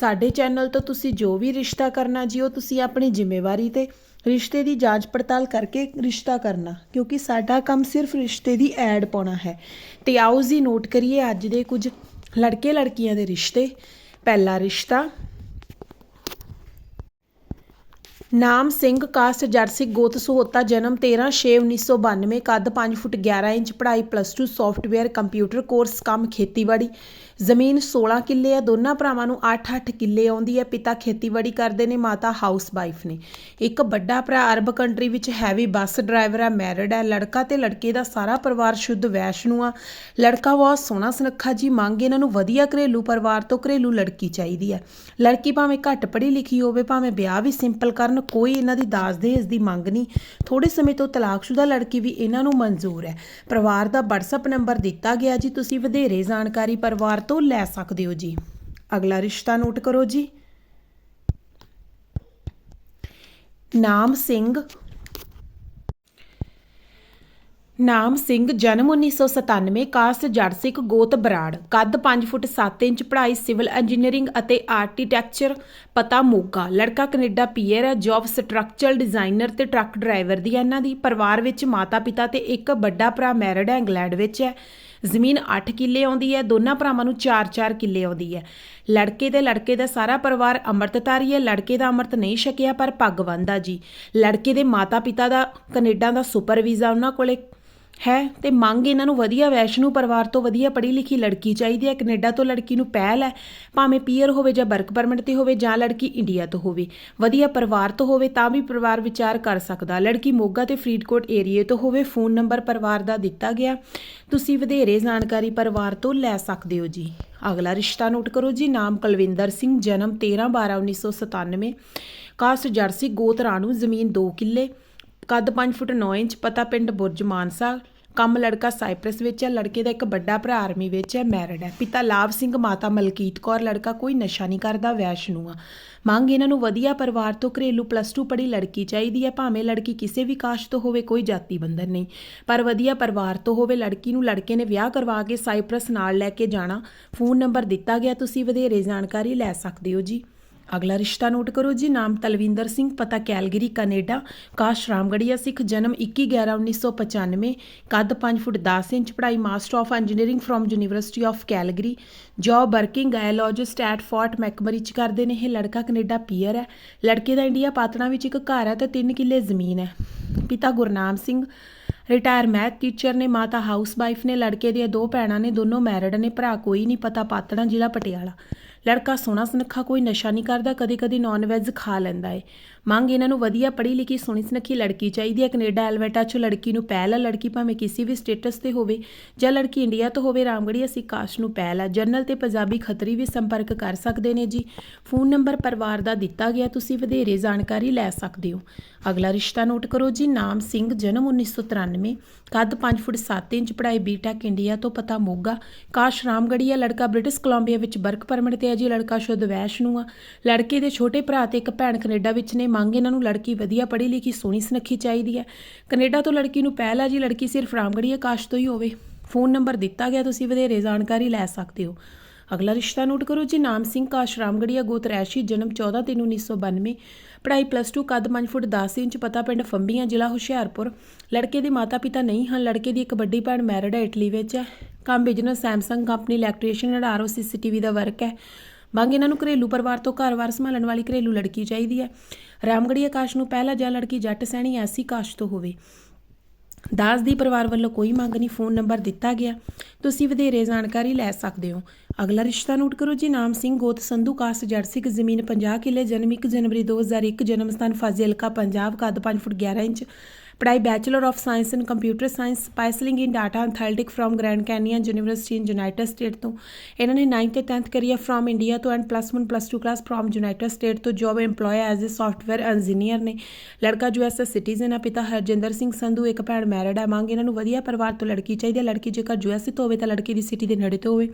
ਸਾਡੇ ਚੈਨਲ ਤੋਂ ਤੁਸੀਂ ਜੋ ਵੀ ਰਿਸ਼ਤਾ ਕਰਨਾ ਜੀ, ਉਹ ਤੁਸੀਂ ਆਪਣੀ ਜ਼ਿੰਮੇਵਾਰੀ ਤੇ ਰਿਸ਼ਤੇ ਦੀ ਜਾਂਚ ਪੜਤਾਲ ਕਰਕੇ ਰਿਸ਼ਤਾ ਕਰਨਾ, ਕਿਉਂਕਿ ਸਾਡਾ ਕੰਮ ਸਿਰਫ ਰਿਸ਼ਤੇ ਦੀ ਐਡ ਪਾਉਣਾ ਹੈ। ਤੇ ਆਓ ਜੀ ਨੋਟ ਕਰੀਏ ਅੱਜ ਦੇ ਕੁਝ ਲੜਕੇ ਲੜਕੀਆਂ ਦੇ ਰਿਸ਼ਤੇ। ਪਹਿਲਾ ਰਿਸ਼ਤਾ। ਨਾਮ ਸਿੰਘ, ਕਾਸਟ ਜਰਸੀ, ਗੋਤ ਸਹੋਤਾ, ਜਨਮ 13/6/1992 ਕੱਦ 5 ਫੁੱਟ 11 ਇੰਚ, ਪੜ੍ਹਾਈ ਪਲੱਸ 2 ਸੌਫਟਵੇਅਰ ਕੰਪਿਊਟਰ ਕੋਰਸ ਕੰਮ ਖੇਤੀਬਾੜੀ। ਜ਼ਮੀਨ 16 ਕਿੱਲੇ ਆ ਦੋਨਾਂ ਭਰਾਵਾਂ ਨੂੰ 8-8 ਕਿੱਲੇ ਆਉਂਦੀ ਹੈ। ਪਿਤਾ ਖੇਤੀਬਾੜੀ ਕਰਦੇ ਨੇ, ਮਾਤਾ ਹਾਊਸ ਵਾਈਫ ਨੇ। ਇੱਕ ਵੱਡਾ ਭਰਾ ਅਰਬ ਕੰਟਰੀ ਵਿੱਚ ਹੈਵੀ ਬੱਸ ਡਰਾਈਵਰ ਹੈ ਮੈਰਿਡ ਹੈ ਲੜਕਾ ਤੇ ਲੜਕੇ ਦਾ ਸਾਰਾ ਪਰਿਵਾਰ ਸ਼ੁੱਧ ਵੈਸ਼ਨੂ ਆ। ਲੜਕਾ ਬਹੁਤ ਸੋਹਣਾ ਸੁਨੱਖਾ ਜੀ, ਮੰਗ ਇਹਨਾਂ ਨੂੰ ਵਧੀਆ ਘਰੇਲੂ ਪਰਿਵਾਰ ਤੋਂ ਘਰੇਲੂ ਲੜਕੀ ਚਾਹੀਦੀ ਹੈ। ਲੜਕੀ ਭਾਵੇਂ ਘੱਟ ਪੜ੍ਹੀ ਲਿਖੀ ਹੋਵੇ, ਭਾਵੇਂ ਵਿਆਹ ਵੀ ਸਿੰਪਲ ਕਰਨ, ਕੋਈ ਇਹਨਾਂ ਦੀ ਦਾਜ ਦਹੇਜ ਦੀ ਮੰਗ ਨਹੀਂ। ਥੋੜੇ ਸਮੇਂ ਤੋਂ ਤਲਾਕਸ਼ੁਦਾ ਲੜਕੀ ਵੀ ਇਹਨਾਂ ਨੂੰ ਮਨਜ਼ੂਰ ਹੈ। ਪਰਿਵਾਰ ਦਾ WhatsApp ਨੰਬਰ ਦਿੱਤਾ ਗਿਆ ਜੀ, ਤੁਸੀਂ ਵਧੇਰੇ ਜਾਣਕਾਰੀ ਪਰਿਵਾਰ ਤੋਂ ਲੈ ਸਕਦੇ ਹੋ ਜੀ। ਅਗਲਾ ਰਿਸ਼ਤਾ ਨੋਟ ਕਰੋ ਜੀ। ਨਾਮ ਸਿੰਘ। ਨਾਮ ਸਿੰਘ ਜਨਮ 1997 ਕਾਸਟ ਜੜ ਸਿੱਖ ਗੋਤ ਬਰਾੜ। ਕੱਦ 5 ਫੁੱਟ 7 ਇੰਚ, ਪੜ੍ਹਾਈ ਸਿਵਲ ਇੰਜੀਨੀਅਰਿੰਗ ਅਤੇ ਆਰਕੀਟੈਕਚਰ ਪਤਾ ਮੋਗਾ। ਲੜਕਾ Canada P R, job structural designer ਤੇ ਟਰੱਕ ਡਰਾਈਵਰ ਦੀ ਹੈ। ਇਹਨਾਂ ਦੀ ਪਰਿਵਾਰ ਵਿੱਚ ਮਾਤਾ ਪਿਤਾ ਤੇ ਇੱਕ ਵੱਡਾ ਭਰਾ ਮੈਰਿਡ ਹੈ, ਇੰਗਲੈਂਡ ਵਿੱਚ ਹੈ। ਜ਼ਮੀਨ 8 ਕਿੱਲੇ ਆਉਂਦੀ ਹੈ, ਦੋਨਾਂ ਭਰਾਵਾਂ ਨੂੰ 4-4 ਕਿੱਲੇ ਆਉਂਦੀ ਹੈ। ਲੜਕੇ ਤੇ ਲੜਕੇ ਦਾ ਸਾਰਾ ਪਰਿਵਾਰ ਅੰਮ੍ਰਿਤਧਾਰੀ ਹੈ, ਲੜਕੇ ਦਾ ਅੰਮ੍ਰਿਤ ਨਹੀਂ ਛਕਿਆ, ਪਰ ਪੱਗ ਬੰਨ੍ਹਦਾ ਜੀ। ਲੜਕੇ ਦੇ ਮਾਤਾ ਪਿਤਾ ਦਾ, ਕੈਨੇਡਾ ਦਾ ਸੁਪਰ ਵੀਜ਼ਾ ਉਹਨਾਂ ਕੋਲੇ ਹੈ ਤੇ ਮੰਗ ਇਹਨਾਂ ਨੂੰ ਵਧੀਆ ਵੈਸ਼ਨੂ ਪਰਿਵਾਰ ਤੋਂ ਵਧੀਆ ਪੜ੍ਹੀ ਲਿਖੀ ਲੜਕੀ ਚਾਹੀਦੀ ਹੈ, ਕੈਨੇਡਾ ਤੋਂ ਲੜਕੀ ਨੂੰ ਪਹਿਲ ਹੈ, ਭਾਵੇਂ ਪੀਅਰ ਹੋਵੇ ਜਾਂ ਵਰਕ ਪਰਮਿਟ ਤੇ ਹੋਵੇ ਜਾਂ ਲੜਕੀ ਇੰਡੀਆ ਤੋਂ ਹੋਵੇ, ਵਧੀਆ ਪਰਿਵਾਰ ਤੋਂ ਹੋਵੇ ਤਾਂ ਵੀ ਪਰਿਵਾਰ ਵਿਚਾਰ ਕਰ ਸਕਦਾ, ਲੜਕੀ ਮੋਗਾ ਤੇ ਫਰੀਦਕੋਟ ਏਰੀਏ ਤੋਂ ਹੋਵੇ ਫੋਨ ਨੰਬਰ ਪਰਿਵਾਰ ਦਾ ਦਿੱਤਾ ਗਿਆ, ਤੁਸੀਂ ਵਧੇਰੇ ਜਾਣਕਾਰੀ ਪਰਿਵਾਰ ਤੋਂ ਲੈ ਸਕਦੇ ਹੋ ਜੀ। ਅਗਲਾ ਰਿਸ਼ਤਾ ਨੋਟ ਕਰੋ ਜੀ, ਨਾਮ ਕੁਲਵਿੰਦਰ ਸਿੰਘ, ਜਨਮ 13 12 1997 ਕਾਸਟ ਜਰਸੀ ਗੋਤ ਰਾਣੂ, ਜ਼ਮੀਨ 2 ਕਿੱਲੇ ਕੱਦ 5 ਫੁੱਟ 9 ਇੰਚ, ਪਤਾ ਪਿੰਡ ਬੁਰਜ ਮਾਨਸਾ, ਕੰਮ ਲੜਕਾ ਸਾਈਪ੍ਰਸ ਵਿੱਚ ਹੈ, ਲੜਕੇ ਦਾ ਇੱਕ ਵੱਡਾ ਭਰਾ ਆਰਮੀ ਵਿੱਚ ਹੈ, ਮੈਰਿਡ ਹੈ। ਪਿਤਾ ਲਾਭ ਸਿੰਘ, ਮਾਤਾ ਮਲਕੀਤ ਕੌਰ, ਲੜਕਾ ਕੋਈ ਨਸ਼ਾ ਨਹੀਂ ਕਰਦਾ, ਵੈਸ਼ਨੂ ਆ। ਮੰਗ ਇਹਨਾਂ ਨੂੰ ਵਧੀਆ ਪਰਿਵਾਰ ਤੋਂ ਘਰੇਲੂ ਪਲੱਸ 2 ਪੜ੍ਹੀ ਲੜਕੀ ਚਾਹੀਦੀ ਹੈ, ਭਾਵੇਂ ਲੜਕੀ ਕਿਸੇ ਵੀ ਕਾਸ਼ ਤੋਂ ਹੋਵੇ, ਕੋਈ ਜਾਤੀ ਬੰਧਨ ਨਹੀਂ। ਪਰ ਵਧੀਆ ਪਰਿਵਾਰ ਤੋਂ ਹੋਵੇ, ਲੜਕੀ ਨੂੰ ਲੜਕੇ ਨੇ ਵਿਆਹ ਕਰਵਾ ਕੇ ਸਾਈਪ੍ਰਸ ਨਾਲ ਲੈ ਕੇ ਜਾਣਾ, ਫੋਨ ਨੰਬਰ ਦਿੱਤਾ ਗਿਆ, ਤੁਸੀਂ ਵਧੇਰੇ ਜਾਣਕਾਰੀ ਲੈ ਸਕਦੇ ਹੋ ਜੀ। ਅਗਲਾ ਰਿਸ਼ਤਾ ਨੋਟ ਕਰੋ ਜੀ, ਨਾਮ ਤਲਵਿੰਦਰ ਸਿੰਘ, ਪਤਾ ਕੈਲਗਰੀ, ਕੈਨੇਡਾ, ਕਾਸ਼ ਰਾਮਗੜੀਆ ਸਿੱਖ, ਜਨਮ 21/11/1995 ਕੱਦ 5 ਫੁੱਟ 10 ਇੰਚ, ਪੜ੍ਹਾਈ master of engineering from University of Calgary job working geologist at Fort McMurray ਚ ਕਰਦੇ ਨੇ ਇਹ, ਲੜਕਾ ਕੈਨੇਡਾ ਪੀਅਰ ਹੈ, ਲੜਕੇ ਦਾ ਇੰਡੀਆ ਪਾਤਣਾ ਵਿੱਚ ਇੱਕ ਘਰ ਹੈ ਤੇ 3 ਕਿੱਲੇ ਜ਼ਮੀਨ ਹੈ। ਪਿਤਾ Gurnam Singh retire math teacher ਨੇ, ਮਾਤਾ ਹਾਊਸ ਵਾਈਫ ਨੇ, ਲੜਕੇ ਦੀਆਂ ਦੋ ਭੈਣਾਂ ਨੇ, ਦੋਨੋਂ ਮੈਰਿਡ ਨੇ, ਭਰਾ ਕੋਈ ਨਹੀਂ, ਪਤਾ ਪਾਤਣਾ ਜ਼ਿਲ੍ਹਾ ਪਟਿਆਲਾ। ਲੜਕਾ ਸੋਹਣਾ ਸੁਨੱਖਾ ਕੋਈ ਨਸ਼ਾ ਨਹੀਂ ਕਰਦਾ, ਕਦੇ ਕਦੇ ਨਾਨ ਵੈਜ ਖਾ ਲੈਂਦਾ ਏ। ਮੰਗ ਇਹਨਾਂ ਨੂੰ ਵਧੀਆ ਪੜ੍ਹੀ ਲਿਖੀ ਸੋਹਣੀ ਸੁਨੱਖੀ ਲੜਕੀ ਚਾਹੀਦੀ ਹੈ। ਕੈਨੇਡਾ ਐਲਵੇਟਾ 'ਚ ਲੜਕੀ ਨੂੰ ਪਹਿਲ ਹੈ ਲੜਕੀ ਭਾਵੇਂ ਕਿਸੇ ਵੀ ਸਟੇਟਸ ਤੇ ਹੋਵੇ ਜਾਂ ਲੜਕੀ ਇੰਡੀਆ ਤੋਂ ਹੋਵੇ ਰਾਮਗੜੀ ਅਸੀਂ ਕਾਸ਼ ਨੂੰ ਪਹਿਲ ਆ। ਜਰਨਲ ਤੇ ਪੰਜਾਬੀ ਖੱਤਰੀ ਵੀ ਸੰਪਰਕ ਕਰ ਸਕਦੇ ਨੇ ਜੀ। ਫੋਨ ਨੰਬਰ ਪਰਿਵਾਰ ਦਾ ਦਿੱਤਾ ਗਿਆ, ਤੁਸੀਂ ਵਧੇਰੇ ਜਾਣਕਾਰੀ ਲੈ ਸਕਦੇ ਹੋ। ਅਗਲਾ ਰਿਸ਼ਤਾ ਨੋਟ ਕਰੋ ਜੀ, ਨਾਮ ਸਿੰਘ, ਜਨਮ 1993 ਕੱਦ 5 ਫੁੱਟ 7 ਇੰਚ, ਪੜ੍ਹਾਈ ਬੀਟੈਕ ਇੰਡੀਆ ਤੋਂ ਪਤਾ ਮੋਗਾ। ਕਾਸ਼ ਰਾਮਗੜੀਆ ਲੜਕਾ ਬ੍ਰਿਟਿਸ਼ ਕੋਲੰਬੀਆ ਵਿੱਚ ਵਰਕ ਪਰਮਿਟ ਤੇ ਜੀ, ਲੜਕਾ ਸ਼ੁੱਧ ਵੈਸ ਨੂੰ ਆ। ਲੜਕੇ ਦੇ ਛੋਟੇ ਭਰਾ ਤੇ ਇੱਕ ਭੈਣ ਕੈਨੇਡਾ ਵਿੱਚ ਨੇ। ਮੰਗ ਇਹਨਾਂ ਨੂੰ ਲੜਕੀ ਵਧੀਆ ਪੜ੍ਹੀ ਲਿਖੀ, ਸੋਹਣੀ ਸੁਨੱਖੀ ਚਾਹੀਦੀ ਹੈ। ਕੈਨੇਡਾ ਤੋਂ ਲੜਕੀ ਨੂੰ ਪਹਿਲ ਆ ਜੀ, ਲੜਕੀ ਸਿਰਫ ਰਾਮਗੜੀਆ ਕਾਸ਼ ਤੋਂ ਹੀ ਹੋਵੇ। ਫੋਨ ਨੰਬਰ ਦਿੱਤਾ ਗਿਆ, ਤੁਸੀਂ ਵਧੇਰੇ ਜਾਣਕਾਰੀ ਲੈ ਸਕਦੇ ਹੋ। ਅਗਲਾ ਰਿਸ਼ਤਾ ਨੋਟ ਕਰੋ ਜੀ, ਨਾਮ ਸਿੰਘ ਕਾਸ਼ ਰਾਮਗੜੀਆ ਗੋਤ ਰੈਸ਼ੀ ਜਨਮ 14 3 1992 ਪੜ੍ਹਾਈ ਪਲੱਸ 2 ਕੱਦ 5 ਫੁੱਟ 10 ਇੰਚ ਪਤਾ ਪਿੰਡ ਫੰਬੀਆਂ, ਜ਼ਿਲ੍ਹਾ ਹੁਸ਼ਿਆਰਪੁਰ। ਲੜਕੇ ਦੇ ਮਾਤਾ ਪਿਤਾ ਨਹੀਂ ਹਨ, ਲੜਕੇ ਦੀ ਇੱਕ ਵੱਡੀ ਭੈਣ ਮੈਰਿਡ ਹੈ ਇਟਲੀ ਵਿੱਚ। ਹੈ ਕੰਮ business Samsung company electrician and RO CCTV the work ਹੈ। ਮੰਗ ਇਹਨਾਂ ਨੂੰ ਘਰੇਲੂ ਪਰਿਵਾਰ ਤੋਂ ਘਰ-ਵਾਰ ਸੰਭਾਲਣ ਵਾਲੀ ਘਰੇਲੂ ਲੜਕੀ ਚਾਹੀਦੀ ਹੈ। ਰਾਮਗੜੀ ਆਕਾਸ਼ ਨੂੰ ਪਹਿਲਾ ਜਾਂ ਲੜਕੀ ਜੱਟ ਸੈਣੀ ਐਸੀ ਕਾਸ਼ ਤੋਂ ਹੋਵੇ। ਦਾਸ ਦੀ ਪਰਿਵਾਰ ਵੱਲੋਂ ਕੋਈ ਮੰਗ ਨਹੀਂ, ਫੋਨ ਨੰਬਰ ਦਿੱਤਾ ਗਿਆ। ਤੁਸੀਂ ਵਧੇਰੇ ਜਾਣਕਾਰੀ ਲੈ ਸਕਦੇ ਹੋ। ਅਗਲਾ ਰਿਸ਼ਤਾ ਨੋਟ ਕਰੋ ਜੀ, ਨਾਮ ਸਿੰਘ ਗੋਤ ਸੰਧੂ ਕਾਸ ਜਰਸਿਕ ਜ਼ਮੀਨ 50 ਕਿੱਲੇ, ਜਨਮ 1 ਜਨਵਰੀ 2001 ਜਨਮ ਸਥਾਨ ਫਾਜ਼ਿਲਕਾ, ਪੰਜਾਬ, ਕੱਦ 5 ਫੁੱਟ 11 ਇੰਚ। ਪੜ੍ਹਾਈ bachelor of science in computer science specialising in data analytic from Grand Canyon University in United State ਤੋਂ। ਇਹਨਾਂ ਨੇ 9th ਤੇ 10th ਕਰੀ ਹੈ ਫਰੋਮ ਇੰਡੀਆ ਤੋਂ and plus 1 plus 2 class from United State ਤੋਂ। Job EMPLOYE as a software engineer ਨੇ। ਲੜਕਾ ਜੋ ਐਸ ਸਿਟੀਜ਼ਨ ਆ ਪਿਤਾ ਹਰਜਿੰਦਰ ਸਿੰਘ ਸੰਧੂ, ਇੱਕ ਭੈਣ ਮੈਰਿਡ ਆ। ਮੰਗ ਇਹਨਾਂ ਨੂੰ ਵਧੀਆ ਪਰਿਵਾਰ ਤੋਂ ਲੜਕੀ ਚਾਹੀਦੀ ਹੈ ਲੜਕੀ ਜੇਕਰ ਯੂਐਸ ਤੋਂ ਹੋਵੇ ਤਾਂ ਲੜਕੀ ਦੀ ਸਿਟੀ ਦੇ ਨੇੜੇ ਤੋਂ ਹੋਵੇ।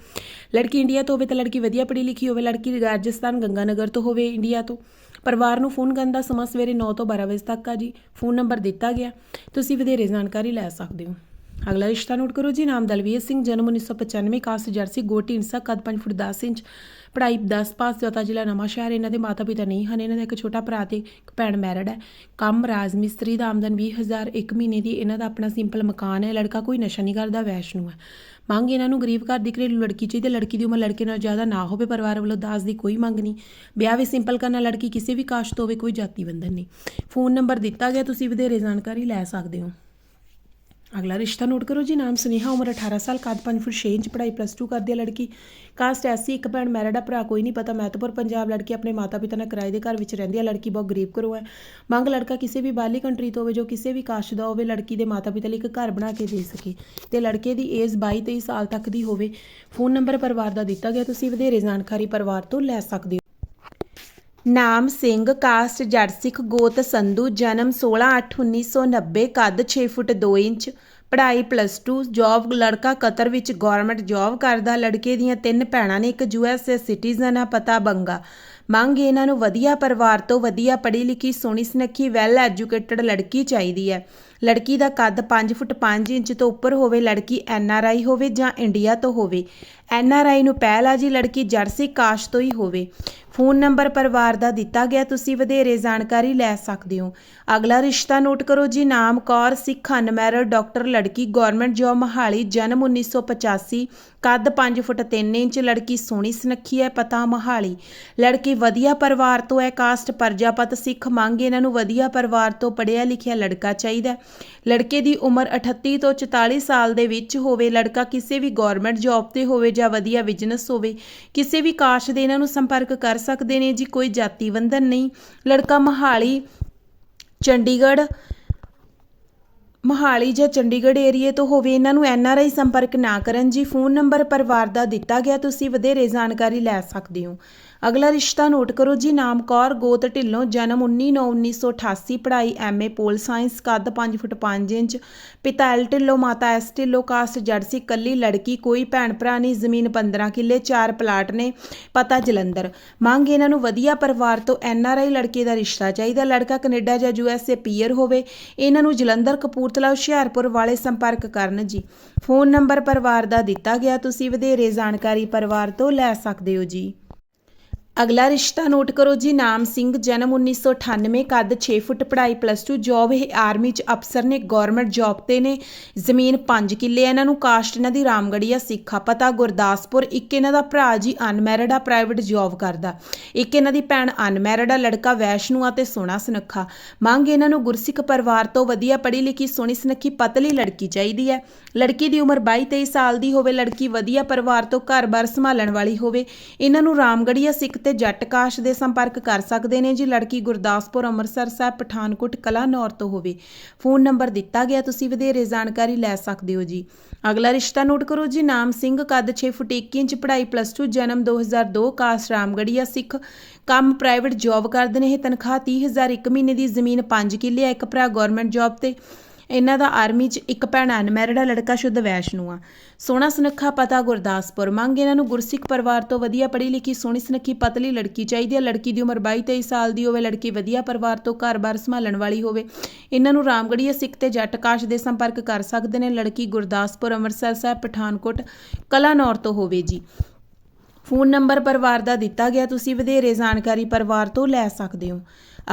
ਲੜਕੀ ਇੰਡੀਆ ਤੋਂ ਹੋਵੇ ਤਾਂ ਲੜਕੀ ਵਧੀਆ ਪੜ੍ਹੀ ਲਿਖੀ ਹੋਵੇ। ਲੜਕੀ ਰਾਜਸਥਾਨ ਗੰਗਾਨਗਰ ਤੋਂ ਹੋਵੇ ਇੰਡੀਆ ਤੋਂ। ਪਰਿਵਾਰ ਨੂੰ ਫੋਨ ਕਰਨ ਦਾ ਸਮਾਂ ਸਵੇਰੇ 9 ਤੋਂ 12 ਵਜੇ ਤੱਕ ਆ ਜੀ। ਫੋਨ ਨੰਬਰ ਦਿੱਤਾ ਗਿਆ। ਤੁਸੀਂ ਵਧੇਰੇ ਜਾਣਕਾਰੀ ਲੈ ਸਕਦੇ ਹੋ। ਅਗਲਾ ਰਿਸ਼ਤਾ ਨੋਟ ਕਰੋ ਜੀ। ਨਾਮ ਦਲਵੀਰ ਸਿੰਘ, ਜਨਮ 1995 ਕਾਸਟ ਜਰਸੀ, ਗੋਟੀ ਇੰਸਾ ਕੱਦ 5 ਫੁੱਟ 10 ਇੰਚ, ਪੜ੍ਹਾਈ 10 ਪਾਸ ਜੋਤਾ ਜ਼ਿਲ੍ਹਾ ਨਵਾਂਸ਼ਹਿਰ ਇਹਨਾਂ ਦੇ ਮਾਤਾ ਪਿਤਾ ਨਹੀਂ ਹਨ। ਇਹਨਾਂ ਦਾ ਇੱਕ ਛੋਟਾ ਭਰਾ ਤੇ ਇੱਕ ਭੈਣ ਮੈਰਿਡ ਹੈ। ਕੰਮ, ਰਾਜ, ਮਿਸਤਰੀ ਦਾ ਆਮਦਨ 20000 ਇੱਕ ਮਹੀਨੇ ਦੀ। ਇਹਨਾਂ ਦਾ ਆਪਣਾ ਸਿੰਪਲ ਮਕਾਨ ਹੈ। ਲੜਕਾ ਕੋਈ ਨਸ਼ਾ ਨਹੀਂ ਕਰਦਾ, ਵੈਸ਼ਨੂ ਹੈ। ਮੰਗ ਇਹਨਾਂ ਨੂੰ ਗਰੀਬ ਘਰ ਦੀ ਘਰੇਲੂ ਲੜਕੀ ਚਾਹੀਦੀ ਹੈ। ਲੜਕੀ ਦੀ ਉਮਰ ਲੜਕੇ ਨਾਲ ਜ਼ਿਆਦਾ ਨਾ ਹੋਵੇ, ਪਰਿਵਾਰ ਵੱਲੋਂ ਦਾਜ ਦੀ ਕੋਈ ਮੰਗ ਨਹੀਂ। ਵਿਆਹ ਵੀ ਸਿੰਪਲ ਕਰਨਾ, ਲੜਕੀ ਕਿਸੇ ਵੀ ਕਾਸ਼ਤ ਹੋਵੇ, ਕੋਈ ਜਾਤੀ ਬੰਧਨ ਨਹੀਂ। ਫੋਨ ਨੰਬਰ ਦਿੱਤਾ ਗਿਆ, ਤੁਸੀਂ ਵਧੇਰੇ ਜਾਣਕਾਰੀ ਲੈ ਸਕਦੇ ਹੋ। ਅਗਲਾ ਰਿਸ਼ਤਾ ਨੋਟ ਕਰੋ ਜੀ, ਨਾਮ ਸੁਨੇਹਾ, ਉਮਰ 18 ਸਾਲ, ਕੱਦ 5 ਫੁੱਟ 6 ਇੰਚ, ਪੜ੍ਹਾਈ ਪਲੱਸ 2 ਕਰਦੀ ਹੈ ਲੜਕੀ। ਕਾਸਟ ਐਸੀ ਇੱਕ ਭੈਣ ਮੈਰਿਡ ਆ, ਭਰਾ ਕੋਈ ਨਹੀਂ ਪਤਾ ਮਹੱਤਵਪੁਰ ਪੰਜਾਬ ਲੜਕੀ ਆਪਣੇ ਮਾਤਾ ਪਿਤਾ ਨਾਲ ਕਿਰਾਏ ਦੇ ਘਰ ਵਿੱਚ ਰਹਿੰਦੀ ਹੈ ਲੜਕੀ ਬਹੁਤ ਗਰੀਬ ਘਰੋਂ ਹੈ ਮੰਗ ਲੜਕਾ ਕਿਸੇ ਵੀ ਬਾਹਰਲੀ ਕੰਟਰੀ ਤੋਂ ਹੋਵੇ, ਜੋ ਕਿਸੇ ਵੀ ਕਾਸਟ ਦਾ ਹੋਵੇ, ਲੜਕੀ ਦੇ ਮਾਤਾ ਪਿਤਾ ਲਈ ਇੱਕ ਘਰ ਬਣਾ ਕੇ ਦੇ ਸਕੇ। ਤੇ ਲੜਕੇ ਦੀ ਏਜ 22 23 ਸਾਲ ਤੱਕ ਦੀ ਹੋਵੇ ਫੋਨ ਨੰਬਰ ਪਰਿਵਾਰ ਦਾ ਦਿੱਤਾ ਗਿਆ, ਤੁਸੀਂ ਵਧੇਰੇ ਜਾਣਕਾਰੀ ਪਰਿਵਾਰ ਤੋਂ ਲੈ ਸਕਦੇ ਹੋ। ਨਾਮ ਸਿੰਘ, ਕਾਸਟ ਜੱਟ ਸਿੱਖ ਗੋਤ ਸੰਧੂ, ਜਨਮ 16/8/1990 ਕੱਦ 6 ਫੁੱਟ 2 ਇੰਚ, ਪੜ੍ਹਾਈ ਪਲੱਸ 2 ਜੌਬ ਲੜਕਾ ਕਤਰ ਵਿੱਚ ਗਵਰਨਮੈਂਟ ਜੌਬ ਕਰਦਾ, ਲੜਕੇ ਦੀਆਂ ਤਿੰਨ ਭੈਣਾਂ ਨੇ ਇੱਕ ਯੂਐਸਏ ਸਿਟੀਜ਼ਨ ਆ, ਪਤਾ ਬੰਗਾ। ਮੰਗ ਇਹਨਾਂ ਨੂੰ ਵਧੀਆ ਪਰਿਵਾਰ ਤੋਂ ਵਧੀਆ ਪੜ੍ਹੀ ਲਿਖੀ, ਸੋਹਣੀ ਸੁਨੱਖੀ ਵੈਲ ਐਜੂਕੇਟਡ ਲੜਕੀ ਚਾਹੀਦੀ ਹੈ। ਲੜਕੀ ਦਾ ਕੱਦ 5 ਫੁੱਟ 5 ਇੰਚ ਤੋਂ ਉੱਪਰ ਹੋਵੇ, ਲੜਕੀ ਐਨ ਆਰ ਆਈ ਹੋਵੇ ਜਾਂ ਇੰਡੀਆ ਤੋਂ ਹੋਵੇ। ਐਨ ਆਰ ਆਈ ਨੂੰ ਪਹਿਲ ਆ ਜੀ ਲੜਕੀ ਜਰਸੀ ਕਾਸ਼ ਤੋਂ ਹੀ ਹੋਵੇ। ਫੋਨ ਨੰਬਰ ਪਰਿਵਾਰ ਦਾ ਦਿੱਤਾ ਗਿਆ, ਤੁਸੀਂ ਵਧੇਰੇ ਜਾਣਕਾਰੀ ਲੈ ਸਕਦੇ ਹੋ। ਅਗਲਾ ਰਿਸ਼ਤਾ ਨੋਟ ਕਰੋ ਜੀ, ਨਾਮ ਕੌਰ ਸਿੱਖ, ਅਨਮੈਰਿਡ ਡਾਕਟਰ, ਲੜਕੀ ਗਵਰਨਮੈਂਟ ਜੋਬ, ਮਹਾਲੀ, ਜਨਮ 1985 ਕੱਦ 5 ਫੁੱਟ 3 ਇੰਚ, ਲੜਕੀ ਸੋਹਣੀ ਸੁਨੱਖੀ ਹੈ, ਪਤਾ ਮਹਾਲੀ। ਲੜਕੀ ਵਧੀਆ ਪਰਿਵਾਰ ਤੋਂ ਹੈ, ਕਾਸਟ ਪਰਜਾਪਤ ਸਿੱਖ, ਮੰਗ ਇਹਨਾਂ ਨੂੰ ਵਧੀਆ ਪਰਿਵਾਰ ਤੋਂ ਪੜ੍ਹਿਆ ਲਿਖਿਆ ਲੜਕਾ ਚਾਹੀਦਾ ਲੜਕੇ ਦੀ ਉਮਰ 38 ਤੋਂ 44 ਸਾਲ ਦੇ ਵਿੱਚ ਹੋਵੇ, ਲੜਕਾ ਕਿਸੇ ਵੀ ਗਵਰਨਮੈਂਟ ਜੋਬ ਤੇ ਹੋਵੇ ਜਾਂ ਵਧੀਆ ਬਿਜ਼ਨਸ ਹੋਵੇ, ਕਿਸੇ ਵੀ ਕਾਸਟ ਦੇ ਇਹਨਾਂ ਨੂੰ ਸੰਪਰਕ ਕਰ ਸਕਦੇ ਨੇ ਜੀ, ਕੋਈ ਜਾਤੀ ਬੰਧਨ ਨਹੀਂ। ਲੜਕਾ ਮਹਾਲੀ, ਚੰਡੀਗੜ੍ਹ, ਮੋਹਾਲੀ ਜਾਂ ਚੰਡੀਗੜ੍ਹ ਏਰੀਏ ਤੋਂ ਹੋਵੇ, ਇਹਨਾਂ ਨੂੰ ਐਨ ਆਰ ਆਈ ਸੰਪਰਕ ਨਾ ਕਰਨ ਜੀ। ਫੋਨ ਨੰਬਰ ਪਰਿਵਾਰ ਦਾ ਦਿੱਤਾ ਗਿਆ, ਤੁਸੀਂ ਵਧੇਰੇ ਜਾਣਕਾਰੀ ਲੈ ਸਕਦੇ ਹੋ। ਅਗਲਾ ਰਿਸ਼ਤਾ ਨੋਟ ਕਰੋ ਜੀ। ਨਾਮ ਕੌਰ ਗੋਤ ਢਿੱਲੋਂ ਜਨਮ 19/9/1988 ਪੜ੍ਹਾਈ ਐਮਏ ਪੋਲ ਸਾਇੰਸ, ਕੱਦ 5 ਫੁੱਟ 5 ਇੰਚ। ਪਿਤਾ ਐਲ ਢਿੱਲੋਂ, ਮਾਤਾ ਐਸ ਢਿੱਲੋਂ, ਕਾਸਟ ਜੱਟ ਸੀ ਕੱਲੀ, ਲੜਕੀ ਕੋਈ, ਭੈਣ ਭਰਾ ਨਹੀਂ, ਜ਼ਮੀਨ 15 ਕਿੱਲੇ, ਚਾਰ ਪਲਾਟ ਨੇ, ਪਤਾ ਜਲੰਧਰ। ਮੰਗ ਇਹਨਾਂ ਨੂੰ ਵਧੀਆ ਪਰਿਵਾਰ ਤੋਂ ਐਨ ਆਰ ਆਈ ਲੜਕੇ ਦਾ ਰਿਸ਼ਤਾ ਚਾਹੀਦਾ। ਲੜਕਾ ਕੈਨੇਡਾ ਜਾਂ ਯੂ ਐਸ ਏ ਪੀਅਰ ਹੋਵੇ। ਇਹਨਾਂ ਨੂੰ ਜਲੰਧਰ ਕਪੂਰਥਲਾ, ਹੁਸ਼ਿਆਰਪੁਰ ਵਾਲੇ ਸੰਪਰਕ ਕਰਨ ਜੀ। ਫੋਨ ਨੰਬਰ ਪਰਿਵਾਰ ਦਾ ਦਿੱਤਾ ਗਿਆ। ਤੁਸੀਂ ਵਧੇਰੇ ਜਾਣਕਾਰੀ ਪਰਿਵਾਰ ਤੋਂ ਲੈ ਸਕਦੇ ਹੋ ਜੀ। ਅਗਲਾ ਰਿਸ਼ਤਾ ਨੋਟ ਕਰੋ ਜੀ, ਨਾਮ ਸਿੰਘ, ਜਨਮ 1998 ਕੱਦ 6 ਫੁੱਟ, ਪੜ੍ਹਾਈ ਪਲੱਸ 2 ਜੌਬ ਇਹ ਆਰਮੀ ਚ ਅਫਸਰ ਨੇ ਗਵਰਨਮੈਂਟ ਜੌਬ ਤੇ ਨੇ। ਜ਼ਮੀਨ 5 ਕਿੱਲੇ ਇਹਨਾਂ ਨੂੰ ਕਾਸਟ ਇਹਨਾਂ ਦੀ ਰਾਮਗੜੀਆ ਸਿੱਖਾ ਪਤਾ, ਗੁਰਦਾਸਪੁਰ, ਇੱਕ ਇਹਨਾਂ ਦਾ ਭਰਾ ਜੀ ਅਨਮੈਰਿਡ ਆ ਪ੍ਰਾਈਵੇਟ ਜੌਬ ਕਰਦਾ। ਇੱਕ ਇਹਨਾਂ ਦੀ ਭੈਣ ਅਨਮੈਰਿਡ ਆ, ਲੜਕਾ ਵੈਸ਼ਨੂ ਆ ਤੇ ਸੋਹਣਾ ਸੁਨੱਖਾ। ਮੰਗ ਇਹਨਾਂ ਨੂੰ ਗੁਰਸਿੱਖ ਪਰਿਵਾਰ ਤੋਂ ਵਧੀਆ ਪੜ੍ਹੀ ਲਿਖੀ, ਸੋਹਣੀ ਸੁਨੱਖੀ, ਪਤਲੀ ਲੜਕੀ ਚਾਹੀਦੀ ਹੈ। ਲੜਕੀ ਦੀ ਉਮਰ 22 23 ਸਾਲ ਦੀ ਹੋਵੇ, ਲੜਕੀ ਵਧੀਆ ਪਰਿਵਾਰ ਤੋਂ ਘਰ-ਬਾਰ ਸੰਭਾਲਣ ਵਾਲੀ ਹੋਵੇ, ਇਹਨਾਂ ਨੂੰ ਰਾਮਗੜੀਆ ਸਿੱਖ ਤੇ ਜੱਟ ਕਾਸ਼ ਦੇ ਸੰਪਰਕ ਕਰ ਸਕਦੇ ਨੇ ਜੀ। ਲੜਕੀ ਗੁਰਦਾਸਪੁਰ ਅੰਮ੍ਰਿਤਸਰ ਸਾਹਿਬ, ਪਠਾਨਕੋਟ ਕਲਾਨੌਰ ਤੋਂ ਹੋਵੇ। ਫੋਨ ਨੰਬਰ ਦਿੱਤਾ ਗਿਆ, ਤੁਸੀਂ ਵਧੇਰੇ ਜਾਣਕਾਰੀ ਲੈ ਸਕਦੇ ਹੋ ਜੀ। ਅਗਲਾ ਰਿਸ਼ਤਾ ਨੋਟ ਕਰੋ ਜੀ। ਨਾਮ ਸਿੰਘ, ਕੱਦ 6 ਫੁੱਟ 1 ਇੰਚ, ਪੜ੍ਹਾਈ ਪਲੱਸ 2 ਜਨਮ 2002 ਕਾਸਟ ਰਾਮਗੜੀਆ ਸਿੱਖ। ਕੰਮ ਪ੍ਰਾਈਵੇਟ ਜੌਬ ਕਰਦੇ ਨੇ। ਇਹ ਤਨਖਾਹ 30000 ਇੱਕ ਮਹੀਨੇ ਦੀ ਜ਼ਮੀਨ 5 ਕਿੱਲੇ ਆ। ਇੱਕ ਭਰਾ ਗਵਰਨਮੈਂਟ ਜੌਬ ਤੇ ਇਹਨਾਂ ਦਾ ਆਰਮੀ 'ਚ ਇੱਕ ਭੈਣ ਅਨਮੈਰਿਡ ਆ, ਲੜਕਾ ਸ਼ੁੱਧ ਵੈਸ਼ਨੂ ਆ। ਸੋਹਣਾ ਸੁਨੱਖਾ ਪਤਾ ਗੁਰਦਾਸਪੁਰ। ਮੰਗ ਇਹਨਾਂ ਨੂੰ ਗੁਰਸਿੱਖ ਪਰਿਵਾਰ ਤੋਂ ਵਧੀਆ ਪੜ੍ਹੀ ਲਿਖੀ, ਸੋਹਣੀ ਸੁਨੱਖੀ ਪਤਲੀ ਲੜਕੀ ਚਾਹੀਦੀ ਹੈ ਲੜਕੀ ਦੀ ਉਮਰ 22 23 ਸਾਲ ਦੀ ਹੋਵੇ, ਲੜਕੀ ਵਧੀਆ ਪਰਿਵਾਰ ਤੋਂ ਘਰ-ਬਾਰ ਸੰਭਾਲਣ ਵਾਲੀ ਹੋਵੇ। ਇਹਨਾਂ ਨੂੰ ਰਾਮਗੜੀਆ ਸਿੱਖ ਤੇ ਜੱਟ ਕਾਸ਼ ਦੇ ਸੰਪਰਕ ਕਰ ਸਕਦੇ ਨੇ। ਲੜਕੀ ਗੁਰਦਾਸਪੁਰ, ਅੰਮ੍ਰਿਤਸਰ ਸਾਹਿਬ, ਪਠਾਨਕੋਟ, ਕਲਾਨੌਰ ਤੋਂ ਹੋਵੇ ਜੀ। ਫੋਨ ਨੰਬਰ ਪਰਿਵਾਰ ਦਾ ਦਿੱਤਾ ਗਿਆ। ਤੁਸੀਂ ਵਧੇਰੇ ਜਾਣਕਾਰੀ ਪਰਿਵਾਰ ਤੋਂ ਲੈ ਸਕਦੇ ਹੋ।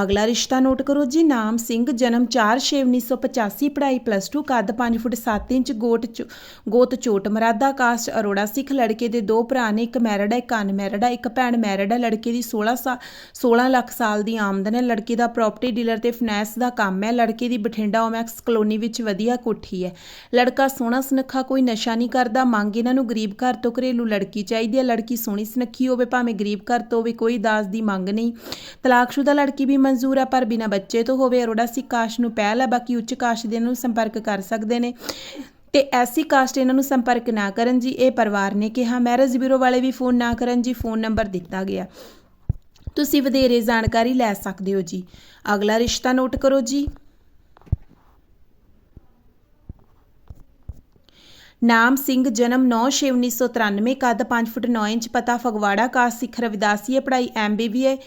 ਅਗਲਾ ਰਿਸ਼ਤਾ ਨੋਟ ਕਰੋ ਜੀ, ਨਾਮ ਸਿੰਘ, ਜਨਮ 4/6/1985 ਪੜ੍ਹਾਈ ਪਲੱਸ 2 ਕੱਦ 5 ਫੁੱਟ 7 ਇੰਚ, ਗੋਟ ਚ- ਗੋਤ ਚੋਟ ਮਰਾਦਾ ਕਾਸਟ ਅਰੋੜਾ ਸਿੱਖ ਲੜਕੇ ਦੇ ਦੋ ਭਰਾ ਨੇ, ਇੱਕ ਮੈਰਿਡ ਹੈ, ਇੱਕ ਅਨਮੈਰਿਡ ਹੈ, ਇੱਕ ਭੈਣ ਮੈਰਿਡ ਹੈ, ਲੜਕੇ ਦੀ 16 ਸਾ 16 ਲੱਖ ਸਾਲ ਦੀ ਆਮਦਨ ਹੈ, ਲੜਕੇ ਦਾ ਪ੍ਰਾਪਰਟੀ ਡੀਲਰ ਤੇ ਫਾਈਨੈਂਸ ਦਾ ਕੰਮ ਹੈ, ਲੜਕੇ ਦੀ ਬਠਿੰਡਾ ਓਮੈਕਸ ਕਲੋਨੀ ਵਿੱਚ ਵਧੀਆ ਕੋਠੀ ਹੈ। ਲੜਕਾ ਸੋਹਣਾ ਸੁਨੱਖਾ, ਕੋਈ ਨਸ਼ਾ ਨਹੀਂ ਕਰਦਾ, ਮੰਗ ਇਹਨਾਂ ਨੂੰ ਗਰੀਬ ਘਰ ਤੋਂ ਘਰੇਲੂ ਲੜਕੀ ਚਾਹੀਦੀ ਹੈ, ਲੜਕੀ ਸੋਹਣੀ ਸੁਨੱਖੀ ਹੋਵੇ, ਭਾਵੇਂ ਗਰੀਬ ਘਰ ਤੋਂ ਹੋਵੇ, ਕੋਈ ਦਾਜ ਦੀ ਮੰਗ ਨਹੀਂ। ਤਲਾਕਸ਼ੁਦਾ ਲੜਕੀ ਵੀ ਮਨਜ਼ੂਰ ਆ, ਪਰ ਬਿਨਾਂ ਬੱਚੇ ਤੋਂ ਹੋਵੇ ਅਰੋੜਾ ਸਿੱਖ ਕਾਸ਼ ਨੂੰ ਪਹਿਲ ਹੈ ਬਾਕੀ ਉੱਚ ਕਾਸ਼ ਦੇ ਨੂੰ ਸੰਪਰਕ ਕਰ ਸਕਦੇ ਨੇ। ਤੇ ਐਸੀ ਕਾਸਟ ਇਹਨਾਂ ਨੂੰ ਸੰਪਰਕ ਨਾ ਕਰਨ ਜੀ, ਇਹ ਪਰਿਵਾਰ ਨੇ ਕਿਹਾ। ਮੈਰਿਜ ਬਿਊਰੋ ਵਾਲੇ ਵੀ ਫੋਨ ਨਾ ਕਰਨ ਜੀ, ਫੋਨ ਨੰਬਰ ਦਿੱਤਾ ਗਿਆ। ਤੁਸੀਂ ਵਧੇਰੇ ਜਾਣਕਾਰੀ ਲੈ ਸਕਦੇ ਹੋ ਜੀ। ਅਗਲਾ ਰਿਸ਼ਤਾ ਨੋਟ ਕਰੋ ਜੀ। ਨਾਮ ਸਿੰਘ, ਜਨਮ 9/6/1993 ਕੱਦ 5 ਫੁੱਟ 9 ਇੰਚ, ਪਤਾ ਫਗਵਾੜਾ ਕਾਸਟ ਸਿੱਖ ਰਵਿਦਾਸੀਏ ਪੜ੍ਹਾਈ MBBA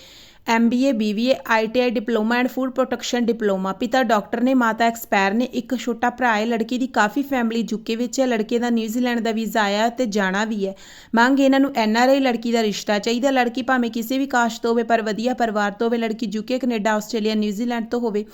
MBA BBA ITI diploma and food protection diploma. ਪਿਤਾ ਡਾਕਟਰ ਨੇ, ਮਾਤਾ ਐਕਸਪਾਇਰ ਨੇ ਇੱਕ ਛੋਟਾ ਭਰਾ ਹੈ। ਲੜਕੀ ਦੀ ਕਾਫੀ ਫੈਮਿਲੀ ਯੂਕੇ ਵਿੱਚ ਹੈ। ਲੜਕੇ ਦਾ ਨਿਊਜ਼ੀਲੈਂਡ ਦਾ ਵੀਜ਼ਾ ਆਇਆ ਤੇ ਜਾਣਾ ਵੀ ਹੈ। ਮੰਗ ਇਹਨਾਂ ਨੂੰ ਐਨਆਰਆਈ ਲੜਕੀ ਦਾ ਰਿਸ਼ਤਾ ਚਾਹੀਦਾ। ਲੜਕੀ ਭਾਵੇਂ ਕਿਸੇ ਵੀ ਕਾਸ਼ਤ ਹੋਵੇ, ਪਰ ਵਧੀਆ ਪਰਿਵਾਰ ਤੋਂ ਹੋਵੇ, ਲੜਕੀ ਯੂਕੇ ਕੈਨੇਡਾ, ਆਸਟ੍ਰੇਲੀਆ, ਨਿਊਜ਼ੀਲੈਂਡ ਤੋਂ ਹੋਵੇ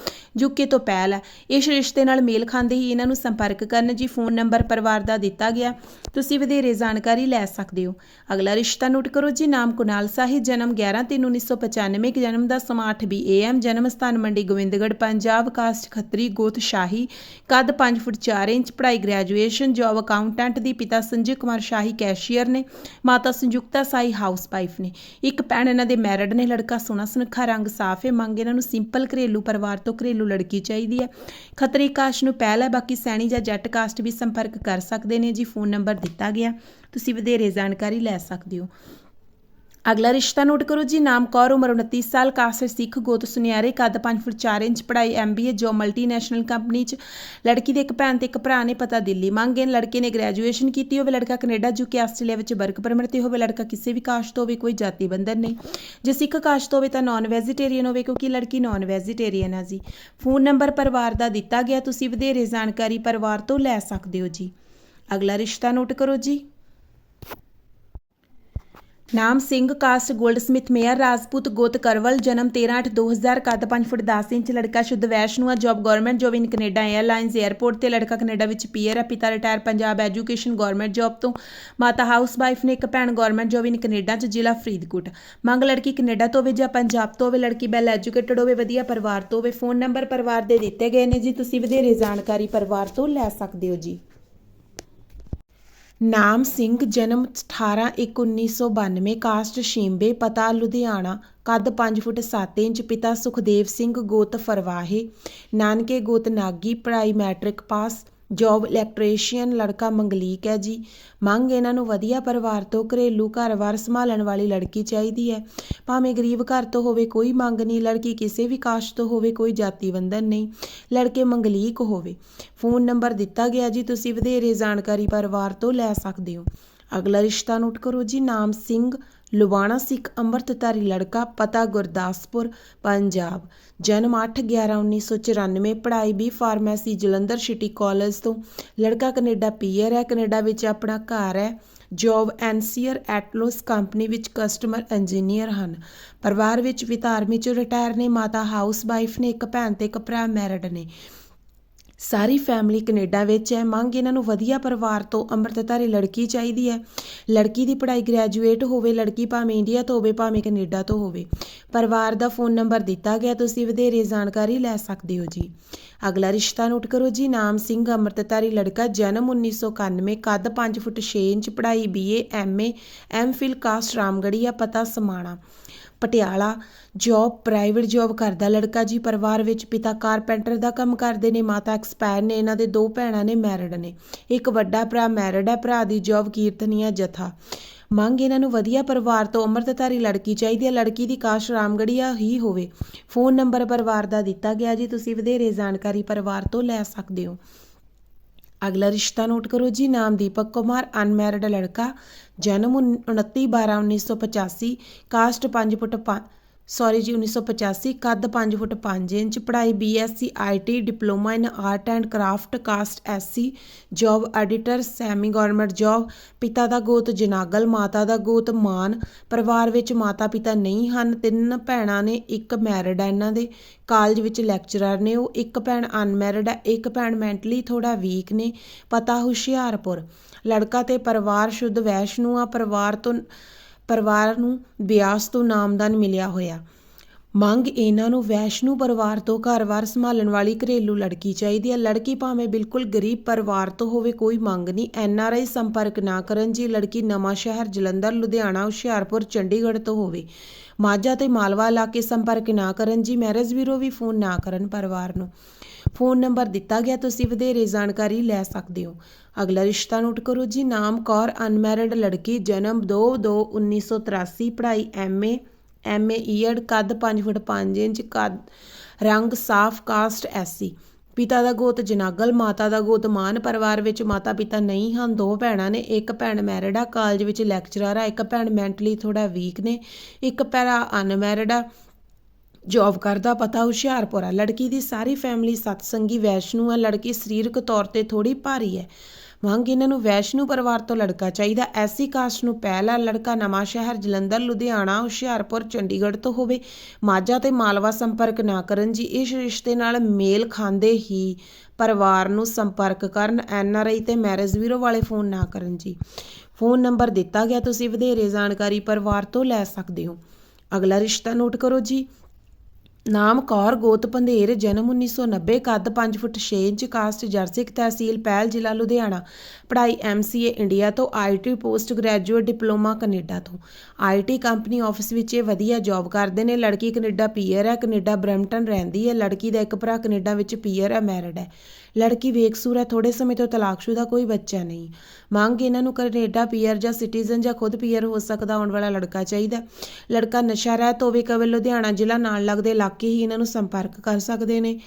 ਯੂਕੇ ਤੋਂ ਪਹਿਲ ਹੈ। ਇਸ ਰਿਸ਼ਤੇ ਨਾਲ ਮੇਲ ਖਾਂਦੇ ਹੀ ਇਹਨਾਂ ਨੂੰ ਸੰਪਰਕ ਕਰਨ ਜੀ ਫੋਨ ਨੰਬਰ ਪਰਿਵਾਰ ਦਾ ਦਿੱਤਾ ਗਿਆ। ਤੁਸੀਂ ਵਧੇਰੇ ਜਾਣਕਾਰੀ ਲੈ ਸਕਦੇ ਹੋ। ਅਗਲਾ ਰਿਸ਼ਤਾ ਨੋਟ ਕਰੋ ਜੀ। ਨਾਮ ਕੁਨਾਲ ਸਾਹਿਬ, ਜਨਮ 11 3 1995 1996 ਜਨਮ ਦਾ ਸਮਾਂ 8B AM ਜਨਮ ਸਥਾਨ ਮੰਡੀ ਗੋਬਿੰਦਗੜ ਪੰਜਾਬ, ਕਾਸਟ ਖੱਤਰੀ ਗੋਤ ਸ਼ਾਹੀ ਕੱਦ 5 ਫੁੱਟ 4 ਇੰਚ, ਪੜ੍ਹਾਈ ਗ੍ਰੈਜੂਏਸ਼ਨ, ਜੌਬ ਅਕਾਊਂਟੈਂਟ ਦੀ ਪਿਤਾ ਸੰਜੇ ਕੁਮਾਰ ਸ਼ਾਹੀ ਕੈਸ਼ੀਅਰ ਨੇ, ਮਾਤਾ ਸੰਯੁਕਤਾ ਸਾਈ ਹਾਊਸ ਵਾਈਫ ਨੇ। ਇੱਕ ਭੈਣ ਇਹਨਾਂ ਦੇ ਮੈਰਿਡ ਨੇ, ਲੜਕਾ ਸੋਨਾ ਸੁਨੱਖਾ, ਰੰਗ ਸਾਫ਼ ਹੈ। ਮੰਗ ਇਹਨਾਂ ਨੂੰ ਸਿੰਪਲ ਘਰੇਲੂ ਪਰਿਵਾਰ ਤੋਂ ਘਰੇਲੂ ਲੜਕੀ ਚਾਹੀਦੀ ਹੈ। ਖੱਤਰੀ ਕਾਸਟ ਨੂੰ ਪਹਿਲ ਹੈ, ਬਾਕੀ ਸੈਣੀ ਜਾਂ ਜੱਟ ਕਾਸਟ ਵੀ ਸੰਪਰਕ ਕਰ ਸਕਦੇ ਨੇ। ਜੀ, ਫੋਨ ਨੰਬਰ ਦਿੱਤਾ ਗਿਆ। ਤੁਸੀਂ ਵਧੇਰੇ ਜਾਣਕਾਰੀ ਲੈ ਸਕਦੇ ਹੋ। ਅਗਲਾ ਰਿਸ਼ਤਾ ਨੋਟ ਕਰੋ ਜੀ, ਨਾਮ ਕੌਰ, ਉਮਰ 29 ਸਾਲ ਕਾਸਟ ਸਿੱਖ ਗੋਤ ਸੁਨਿਆਰੇ, ਕੱਦ 5 ਫੁੱਟ 4 ਇੰਚ, ਪੜ੍ਹਾਈ ਐਮਬੀਏ ਜੋ ਮਲਟੀਨੈਸ਼ਨਲ ਕੰਪਨੀ ਚ। ਲੜਕੀ ਦੇ ਇੱਕ ਭੈਣ ਤੇ ਇੱਕ ਭਰਾ ਨੇ ਪਤਾ ਦਿੱਲੀ ਮੰਗੇ ਲੜਕੇ ਨੇ ਗ੍ਰੈਜੂਏਸ਼ਨ ਕੀਤੀ ਹੋਵੇ, ਲੜਕਾ ਕੈਨੇਡਾ ਯੂਕੇ ਆਸਟ੍ਰੇਲੀਆ ਵਿੱਚ ਵਰਕ ਪਰਮਿਟ ਤੇ ਹੋਵੇ, ਲੜਕਾ ਕਿਸੇ ਵੀ ਕਾਸ਼ਤ ਤੋਂ ਹੋਵੇ, ਕੋਈ ਜਾਤੀ ਬੰਧਨ ਨਹੀਂ। ਜੇ ਸਿੱਖ ਕਾਸ਼ਤ ਤੋਂ ਹੋਵੇ ਤਾਂ ਨਾਨ ਵੈਜੀਟੇਰੀਅਨ ਹੋਵੇ, ਕਿਉਂਕਿ ਲੜਕੀ ਨਾਨ ਵੈਜੀਟੇਰੀਅਨ ਆ ਜੀ। ਫੋਨ ਨੰਬਰ ਪਰਿਵਾਰ ਦਾ ਦਿੱਤਾ ਗਿਆ, ਤੁਸੀਂ ਵਧੇਰੇ ਜਾਣਕਾਰੀ ਪਰਿਵਾਰ ਤੋਂ ਲੈ ਸਕਦੇ ਹੋ ਜੀ। ਅਗਲਾ ਰਿਸ਼ਤਾ ਨੋਟ ਕਰੋ ਜੀ। ਨਾਮ ਸਿੰਘ, ਕਾਸਟ ਗੋਲਡਸਮਿਥ, ਮੇਅਰ ਰਾਜਪੂਤ ਗੋਤ ਕਰਵਲ, ਜਨਮ 13/8/2000 ਕੱਦ 5 ਫੁੱਟ 10 ਇੰਚ, ਲੜਕਾ ਸ਼ੁੱਧ ਵੈਸ਼ਨੂ ਆ job government, job in Canada airlines airport ਤੇ ਲੜਕਾ ਕੈਨੇਡਾ ਵਿੱਚ ਪੀਅਰ ਹੈ। ਪਿਤਾ retire Punjab education government job ਤੋਂ। ਮਾਤਾ ਹਾਊਸਵਾਈਫ ਨੇ ਇੱਕ ਭੈਣ ਗਵਰਨਮੈਂਟ ਜੋਬ ਇਨ ਕੈਨੇਡਾ ਚ, ਜ਼ਿਲ੍ਹਾ ਫਰੀਦਕੋਟ। ਮੰਗ ਲੜਕੀ ਕੈਨੇਡਾ ਤੋਂ ਹੋਵੇ ਜਾਂ ਪੰਜਾਬ ਤੋਂ ਹੋਵੇ, ਲੜਕੀ ਵੈਲ ਐਜੂਕੇਟਡ ਹੋਵੇ, ਵਧੀਆ ਪਰਿਵਾਰ ਤੋਂ ਹੋਵੇ, ਫੋਨ ਨੰਬਰ ਪਰਿਵਾਰ ਦੇ ਦਿੱਤੇ ਗਏ ਨੇ ਜੀ। ਤੁਸੀਂ ਵਧੇਰੇ ਜਾਣਕਾਰੀ ਪਰਿਵਾਰ ਤੋਂ ਲੈ ਸਕਦੇ ਹੋ ਜੀ। ਨਾਮ ਸਿੰਘ, ਜਨਮ 18/1/1992 ਕਾਸਟ ਸ਼ੀਂਬੇ, ਪਤਾ ਲੁਧਿਆਣਾ, ਕੱਦ ਪੰਜ ਫੁੱਟ 7 ਇੰਚ, ਪਿਤਾ ਸੁਖਦੇਵ ਸਿੰਘ, ਗੋਤ ਫਰਵਾਹੇ, ਨਾਨਕੇ ਗੋਤ ਨਾਗੀ, ਪੜ੍ਹਾਈ ਮੈਟ੍ਰਿਕ ਪਾਸ। ਜੌਬ ਇਲੈਕਟ੍ਰੀਸ਼ੀਅਨ ਲੜਕਾ ਮੰਗਲੀਕ ਹੈ ਜੀ। ਮੰਗ ਇਹਨਾਂ ਨੂੰ ਵਧੀਆ ਪਰਿਵਾਰ ਤੋਂ ਘਰੇਲੂ ਘਰ-ਬਾਰ ਸੰਭਾਲਣ ਵਾਲੀ ਲੜਕੀ ਚਾਹੀਦੀ ਹੈ। ਭਾਵੇਂ ਗਰੀਬ ਘਰ ਤੋਂ ਹੋਵੇ ਕੋਈ ਮੰਗ ਨਹੀਂ, ਲੜਕੀ ਕਿਸੇ ਵੀ ਕਾਸ਼ ਤੋਂ ਹੋਵੇ ਕੋਈ ਜਾਤੀ ਬੰਧਨ ਨਹੀਂ, ਲੜਕੇ ਮੰਗਲੀਕ ਹੋਵੇ। ਫੋਨ ਨੰਬਰ ਦਿੱਤਾ ਗਿਆ ਜੀ, ਤੁਸੀਂ ਵਧੇਰੇ ਜਾਣਕਾਰੀ ਪਰਿਵਾਰ ਤੋਂ ਲੈ ਸਕਦੇ ਹੋ। ਅਗਲਾ ਰਿਸ਼ਤਾ ਨੋਟ ਕਰੋ ਜੀ, ਨਾਮ ਸਿੰਘ ਲੁਬਾਣਾ ਸਿੱਖ ਅੰਮ੍ਰਿਤਧਾਰੀ ਲੜਕਾ ਪਤਾ ਗੁਰਦਾਸਪੁਰ, ਪੰਜਾਬ। ਜਨਮ 8/11/1994 ਪੜ੍ਹਾਈ B pharmacy, Jalandhar city college ਤੋਂ। ਲੜਕਾ ਕੈਨੇਡਾ ਪੀਅਰ ਹੈ, ਕੈਨੇਡਾ ਵਿੱਚ ਆਪਣਾ ਘਰ ਹੈ। ਜੌਬ ਐਨਸੀਅਰ ਐਟਲੋਸ ਕੰਪਨੀ ਵਿੱਚ ਕਸਟਮਰ ਇੰਜੀਨੀਅਰ ਹਨ। ਪਰਿਵਾਰ ਵਿੱਚ ਪਿਤਾ ਆਰਮੀ ਚੋਂ ਰਿਟਾਇਰ ਨੇ, ਮਾਤਾ ਹਾਊਸ ਵਾਈਫ ਨੇ, ਇੱਕ ਭੈਣ ਤੇ ਇੱਕ ਭਰਾ ਮੈਰਿਡ ਨੇ। ਸਾਰੀ ਫੈਮਿਲੀ ਕੈਨੇਡਾ ਵਿੱਚ ਹੈ। ਮੰਗ ਇਹਨਾਂ ਨੂੰ ਵਧੀਆ ਪਰਿਵਾਰ ਤੋਂ ਅੰਮ੍ਰਿਤਧਾਰੀ ਲੜਕੀ ਚਾਹੀਦੀ ਹੈ। ਲੜਕੀ ਦੀ ਪੜ੍ਹਾਈ ਗ੍ਰੈਜੂਏਟ ਹੋਵੇ, ਲੜਕੀ ਭਾਵੇਂ ਇੰਡੀਆ ਤੋਂ ਹੋਵੇ, ਭਾਵੇਂ ਕੈਨੇਡਾ ਤੋਂ ਹੋਵੇ। ਪਰਿਵਾਰ ਦਾ ਫੋਨ ਨੰਬਰ ਦਿੱਤਾ ਗਿਆ, ਤੁਸੀਂ ਵਧੇਰੇ ਜਾਣਕਾਰੀ ਲੈ ਸਕਦੇ ਹੋ ਜੀ। ਅਗਲਾ ਰਿਸ਼ਤਾ ਨੋਟ ਕਰੋ ਜੀ। ਨਾਮ ਸਿੰਘ, ਅੰਮ੍ਰਿਤਧਾਰੀ ਲੜਕਾ, ਜਨਮ 1991 ਕੱਦ 5 ਫੁੱਟ 6 ਇੰਚ, ਪੜ੍ਹਾਈ BA MA MPhil caste Ramgarhia ਪਤਾ Samana. Patiala. Job private job ਕਰਦਾ ਲੜਕਾ ਜੀ ਪਰਿਵਾਰ ਵਿੱਚ ਪਿਤਾ ਕਾਰਪੈਂਟਰ ਦਾ ਕੰਮ ਕਰਦੇ ਨੇ, ਮਾਤਾ ਐਕਸਪਾਇਰ ਨੇ, ਇਹਨਾਂ ਦੇ ਦੋ ਭੈਣਾਂ ਨੇ ਮੈਰਿਡ ਨੇ। ਇੱਕ ਵੱਡਾ ਭਰਾ ਮੈਰਿਡ ਹੈ, ਭਰਾ ਦੀ ਜੌਬ ਕੀਰਤਨੀਆ ਜਥਾ। ਮੰਗ ਇਹਨਾਂ ਨੂੰ ਵਧੀਆ ਪਰਿਵਾਰ ਤੋਂ ਅੰਮ੍ਰਿਤਧਾਰੀ ਲੜਕੀ ਚਾਹੀਦੀ ਹੈ, ਲੜਕੀ ਦੀ ਕਾਸ਼ ਰਾਮਗੜੀਆ ਹੀ ਹੋਵੇ। ਫੋਨ ਨੰਬਰ ਪਰਿਵਾਰ ਦਾ ਦਿੱਤਾ ਗਿਆ ਜੀ, ਤੁਸੀਂ ਵਧੇਰੇ ਜਾਣਕਾਰੀ ਪਰਿਵਾਰ ਤੋਂ ਲੈ ਸਕਦੇ ਹੋ। ਅਗਲਾ ਰਿਸ਼ਤਾ ਨੋਟ ਕਰੋ ਜੀ, ਨਾਮ ਦੀਪਕ ਕੁਮਾਰ, ਅਨਮੈਰਿਡ ਲੜਕਾ, ਜਨਮ 29/12/1985 ਕਾਸਟ 5 ਫੁੱਟ ਸੌਰੀ ਜੀ 1985 ਕੱਦ 5 ਫੁੱਟ 5 ਇੰਚ, ਪੜ੍ਹਾਈ BSc IT diploma in art and craft, caste SC job editor semi government job, ਪਿਤਾ ਦਾ ਗੋਤ ਜਨਾਗਲ, ਮਾਤਾ ਦਾ ਗੋਤ ਮਾਨ, ਪਰਿਵਾਰ ਵਿੱਚ ਮਾਤਾ ਪਿਤਾ ਨਹੀਂ ਹਨ, ਤਿੰਨ ਭੈਣਾਂ ਨੇ ਇੱਕ ਮੈਰਿਡ ਹੈ ਇਹਨਾਂ ਦੇ, ਕਾਲਜ ਵਿੱਚ ਲੈਕਚਰਰ ਨੇ ਉਹ, ਇੱਕ ਭੈਣ ਅਨਮੈਰਿਡ ਹੈ ਇੱਕ ਭੈਣ ਮੈਂਟਲੀ ਥੋੜਾ ਵੀਕ ਨੇ, ਪਤਾ ਹੁਸ਼ਿਆਰਪੁਰ, ਲੜਕਾ ਤੇ ਪਰਿਵਾਰ ਸ਼ੁੱਧ ਵੈਸ਼ਨੂ ਆ, ਪਰਿਵਾਰ ਤੋਂ ਪਰਿਵਾਰ ਨੂੰ ਬਿਆਸ ਤੋਂ ਨਾਮਦਾਨ ਮਿਲਿਆ ਹੋਇਆ। ਮੰਗ ਇਹਨਾਂ ਨੂੰ ਵੈਸ਼ਨੂ ਪਰਿਵਾਰ ਤੋਂ ਘਰ-ਬਾਰ ਸੰਭਾਲਣ ਵਾਲੀ ਘਰੇਲੂ ਲੜਕੀ ਚਾਹੀਦੀ ਹੈ। ਲੜਕੀ ਭਾਵੇਂ ਬਿਲਕੁਲ ਗਰੀਬ ਪਰਿਵਾਰ ਤੋਂ ਹੋਵੇ, ਕੋਈ ਮੰਗ ਨਹੀਂ। ਐੱਨ ਆਰ ਆਈ ਸੰਪਰਕ ਨਾ ਕਰਨ ਜੀ ਲੜਕੀ ਨਵਾਂ ਸ਼ਹਿਰ, ਜਲੰਧਰ, ਲੁਧਿਆਣਾ, ਹੁਸ਼ਿਆਰਪੁਰ, ਚੰਡੀਗੜ੍ਹ ਤੋਂ ਹੋਵੇ। ਮਾਝਾ ਤੇ ਮਾਲਵਾ ਇਲਾਕੇ ਸੰਪਰਕ ਨਾ ਕਰਨ ਜੀ ਮੈਰਿਜ ਬਿਊਰੋ ਵੀ ਫੋਨ ਨਾ ਕਰਨ ਪਰਿਵਾਰ ਨੂੰ। ਫੋਨ ਨੰਬਰ ਦਿੱਤਾ ਗਿਆ, ਤੁਸੀਂ ਵਧੇਰੇ ਜਾਣਕਾਰੀ ਲੈ ਸਕਦੇ ਹੋ। ਅਗਲਾ ਰਿਸ਼ਤਾ ਨੋਟ ਕਰੋ ਜੀ, ਨਾਮ ਕੌਰ, ਅਨਮੈਰਿਡ ਲੜਕੀ, ਜਨਮ 2/2/1983 ਪੜ੍ਹਾਈ ਐਮਏ ਐਮਏ ਈਅਰ ਕੱਦ 5 ਫੁੱਟ 5 ਇੰਚ, ਕੱਦ ਰੰਗ ਸਾਫ਼, ਕਾਸਟ ਐਸੀ ਪਿਤਾ ਦਾ ਗੋਤ ਜਨਾਗਲ, ਮਾਤਾ ਦਾ ਗੋਤ ਮਾਨ ਪਰਿਵਾਰ ਵਿੱਚ ਮਾਤਾ ਪਿਤਾ ਨਹੀਂ ਹਨ, ਦੋ ਭੈਣਾਂ ਨੇ, ਇੱਕ ਭੈਣ ਮੈਰਿਡ ਆ, ਕਾਲਜ ਵਿੱਚ ਲੈਕਚਰਰ ਆ, ਇੱਕ ਭੈਣ ਮੈਂਟਲੀ ਥੋੜਾ ਵੀਕ ਨੇ, ਇੱਕ ਭਰਾ ਅਨਮੈਰਿਡ ਆ ਜੌਬ ਕਰਦਾ ਪਤਾ ਹੁਸ਼ਿਆਰਪੁਰ ਆ। ਲੜਕੀ ਦੀ ਸਾਰੀ ਫੈਮਿਲੀ ਸਤਸੰਗੀ ਵੈਸ਼ਨੂ ਆ। ਲੜਕੀ ਸਰੀਰਕ ਤੌਰ ਤੇ ਥੋੜੀ ਭਾਰੀ ਹੈ। ਮੰਗ ਇਹਨਾਂ ਨੂੰ ਵੈਸ਼ਨੂ ਪਰਿਵਾਰ ਤੋਂ ਲੜਕਾ ਚਾਹੀਦਾ। ਐਸੀ ਕਾਸਟ ਨੂੰ ਪਹਿਲਾ ਲੜਕਾ ਨਵਾਂ ਸ਼ਹਿਰ, ਜਲੰਧਰ, ਲੁਧਿਆਣਾ, ਹੁਸ਼ਿਆਰਪੁਰ, ਚੰਡੀਗੜ੍ਹ ਤੋਂ ਹੋਵੇ। ਮਾਝਾ ਤੇ ਮਾਲਵਾ ਸੰਪਰਕ ਨਾ ਕਰਨ ਜੀ, ਇਸ ਰਿਸ਼ਤੇ ਨਾਲ ਮੇਲ ਖਾਂਦੇ ਹੀ ਪਰਿਵਾਰ ਨੂੰ ਸੰਪਰਕ ਕਰਨ, ਐੱਨ ਆਰ ਆਈ ਤੇ ਮੈਰਿਜ ਵੀਰੋ ਵਾਲੇ ਫੋਨ ਨਾ ਕਰਨ ਜੀ। ਫੋਨ ਨੰਬਰ ਦਿੱਤਾ ਗਿਆ। ਤੁਸੀਂ ਵਧੇਰੇ ਜਾਣਕਾਰੀ ਪਰਿਵਾਰ ਤੋਂ ਲੈ ਸਕਦੇ ਹੋ। ਅਗਲਾ ਰਿਸ਼ਤਾ ਨੋਟ ਕਰੋ ਜੀ। ਨਾਮ ਕੌਰ ਗੋਤ ਪੰਧੇਰ, ਜਨਮ 1990 ਕੱਦ 5 ਫੁੱਟ 6 ਇੰਚ, ਕਾਸਟ ਜਰਸਿਕ ਤਹਿਸੀਲ ਪਹਿਲ ਜ਼ਿਲ੍ਹਾ ਲੁਧਿਆਣਾ। ਪੜ੍ਹਾਈ ਐਮਸੀਏ ਇੰਡੀਆ ਤੋਂ IT post graduate diploma Canada ਤੋਂ। ਆਈਟੀ ਕੰਪਨੀ ਆਫਿਸ ਵਿੱਚ ਇਹ ਵਧੀਆ ਜੌਬ ਕਰਦੇ ਨੇ। ਲੜਕੀ ਕੈਨੇਡਾ ਪੀਅਰ ਹੈ, ਕੈਨੇਡਾ ਬਰੈਂਪਟਨ ਰਹਿੰਦੀ ਹੈ। ਲੜਕੀ ਦਾ ਇੱਕ ਭਰਾ ਕੈਨੇਡਾ ਵਿੱਚ ਪੀਅਰ ਹੈ, ਮੈਰਿਡ ਹੈ। ਲੜਕੀ ਵੇਖਸੂਰ ਹੈ ਥੋੜੇ ਸਮੇਂ ਤੋਂ ਤਲਾਕਸ਼ੁਦਾ ਕੋਈ ਬੱਚਾ ਨਹੀਂ। ਮੰਗ ਇਹਨਾਂ ਨੂੰ ਕੈਨੇਡਾ ਪੀਅਰ ਜਾਂ ਸਿਟੀਜ਼ਨ ਜਾਂ ਖੁਦ ਪੀਅਰ ਹੋ ਸਕਦਾ ਆਉਣ ਵਾਲਾ ਲੜਕਾ ਚਾਹੀਦਾ। ਲੜਕਾ ਨਸ਼ਾ ਰਹਿਤ ਹੋਵੇ ਕਵਲ ਲੁਧਿਆਣਾ ਜ਼ਿਲ੍ਹਾ ਨਾਲ ਲੱਗਦੇ ਇਲਾਕੇ ਹੀ ਇਹਨਾਂ ਨੂੰ ਸੰਪਰਕ ਕਰ ਸਕਦੇ ਨੇ।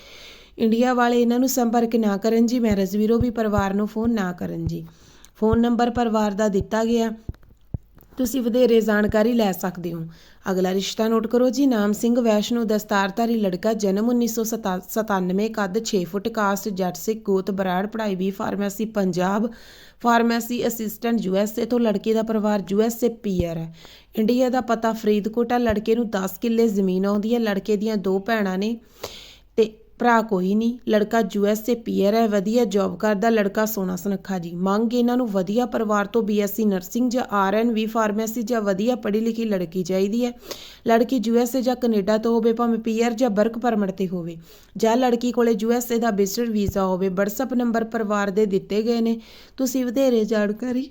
ਇੰਡੀਆ ਵਾਲੇ ਇਹਨਾਂ ਨੂੰ ਸੰਪਰਕ ਨਾ ਕਰਨ ਜੀ ਮੈਰਿਜ ਵੀਰੋ ਵੀ ਪਰਿਵਾਰ ਨੂੰ ਫੋਨ ਨਾ ਕਰਨ ਜੀ। ਫੋਨ ਨੰਬਰ ਪਰਿਵਾਰ ਦਾ ਦਿੱਤਾ ਗਿਆ। ਤੁਸੀਂ ਵਧੇਰੇ ਜਾਣਕਾਰੀ ਲੈ ਸਕਦੇ ਹੋ। ਅਗਲਾ ਰਿਸ਼ਤਾ ਨੋਟ ਕਰੋ ਜੀ। ਨਾਮ ਸਿੰਘ ਵੈਸ਼ਨੂ ਦਸਤਾਰਧਾਰੀ ਲੜਕਾ, ਜਨਮ 1997 ਕੱਦ 6 ਫੁੱਟ, ਕਾਸਟ ਜੱਟ ਸਿੱਖ, ਗੋਤ ਬਰਾੜ, ਪੜ੍ਹਾਈ ਵੀ pharmacy, Punjab. Pharmacy assistant USA ਤੋਂ ਲੜਕੇ ਦਾ ਪਰਿਵਾਰ ਯੂਐਸਏ ਪੀਆਰ ਹੈ। ਇੰਡੀਆ ਦਾ ਪਤਾ ਫਰੀਦਕੋਟ ਹੈ ਲੜਕੇ ਨੂੰ 10 ਕਿੱਲੇ ਜ਼ਮੀਨ ਆਉਂਦੀ ਹੈ। ਲੜਕੇ ਦੀਆਂ ਦੋ ਭੈਣਾਂ ਨੇ ਭਰਾ ਕੋਈ ਨਹੀਂ, ਲੜਕਾ ਯੂਐਸਏ ਪੀਅਰ ਹੈ, ਵਧੀਆ ਜੌਬ ਕਰਦਾ, ਲੜਕਾ ਸੋਨਾ ਸੁਨੱਖਾ ਜੀ। ਮੰਗ ਇਹਨਾਂ ਨੂੰ ਵਧੀਆ ਪਰਿਵਾਰ ਤੋਂ ਬੀਐਸਸੀ ਨਰਸਿੰਗ ਜਾਂ ਆਰਐਨਵੀ ਫਾਰਮੇਸੀ ਜਾਂ ਵਧੀਆ ਪੜ੍ਹੀ ਲਿਖੀ ਲੜਕੀ ਚਾਹੀਦੀ ਹੈ। ਲੜਕੀ ਯੂਐਸਏ ਜਾਂ ਕੈਨੇਡਾ ਤੋਂ ਹੋਵੇ, ਭਾਵੇਂ ਪੀਅਰ ਜਾਂ ਵਰਕ ਪਰਮਿਟ ਤੇ ਹੋਵੇ, ਜਾਂ ਲੜਕੀ ਕੋਲੇ ਯੂਐਸਏ ਦਾ ਵਿਜ਼ਟਰ ਵੀਜ਼ਾ ਹੋਵੇ, WhatsApp ਨੰਬਰ ਪਰਿਵਾਰ ਦੇ ਦਿੱਤੇ ਗਏ ਨੇ। ਤੁਸੀਂ ਵਧੇਰੇ ਜਾਣਕਾਰੀ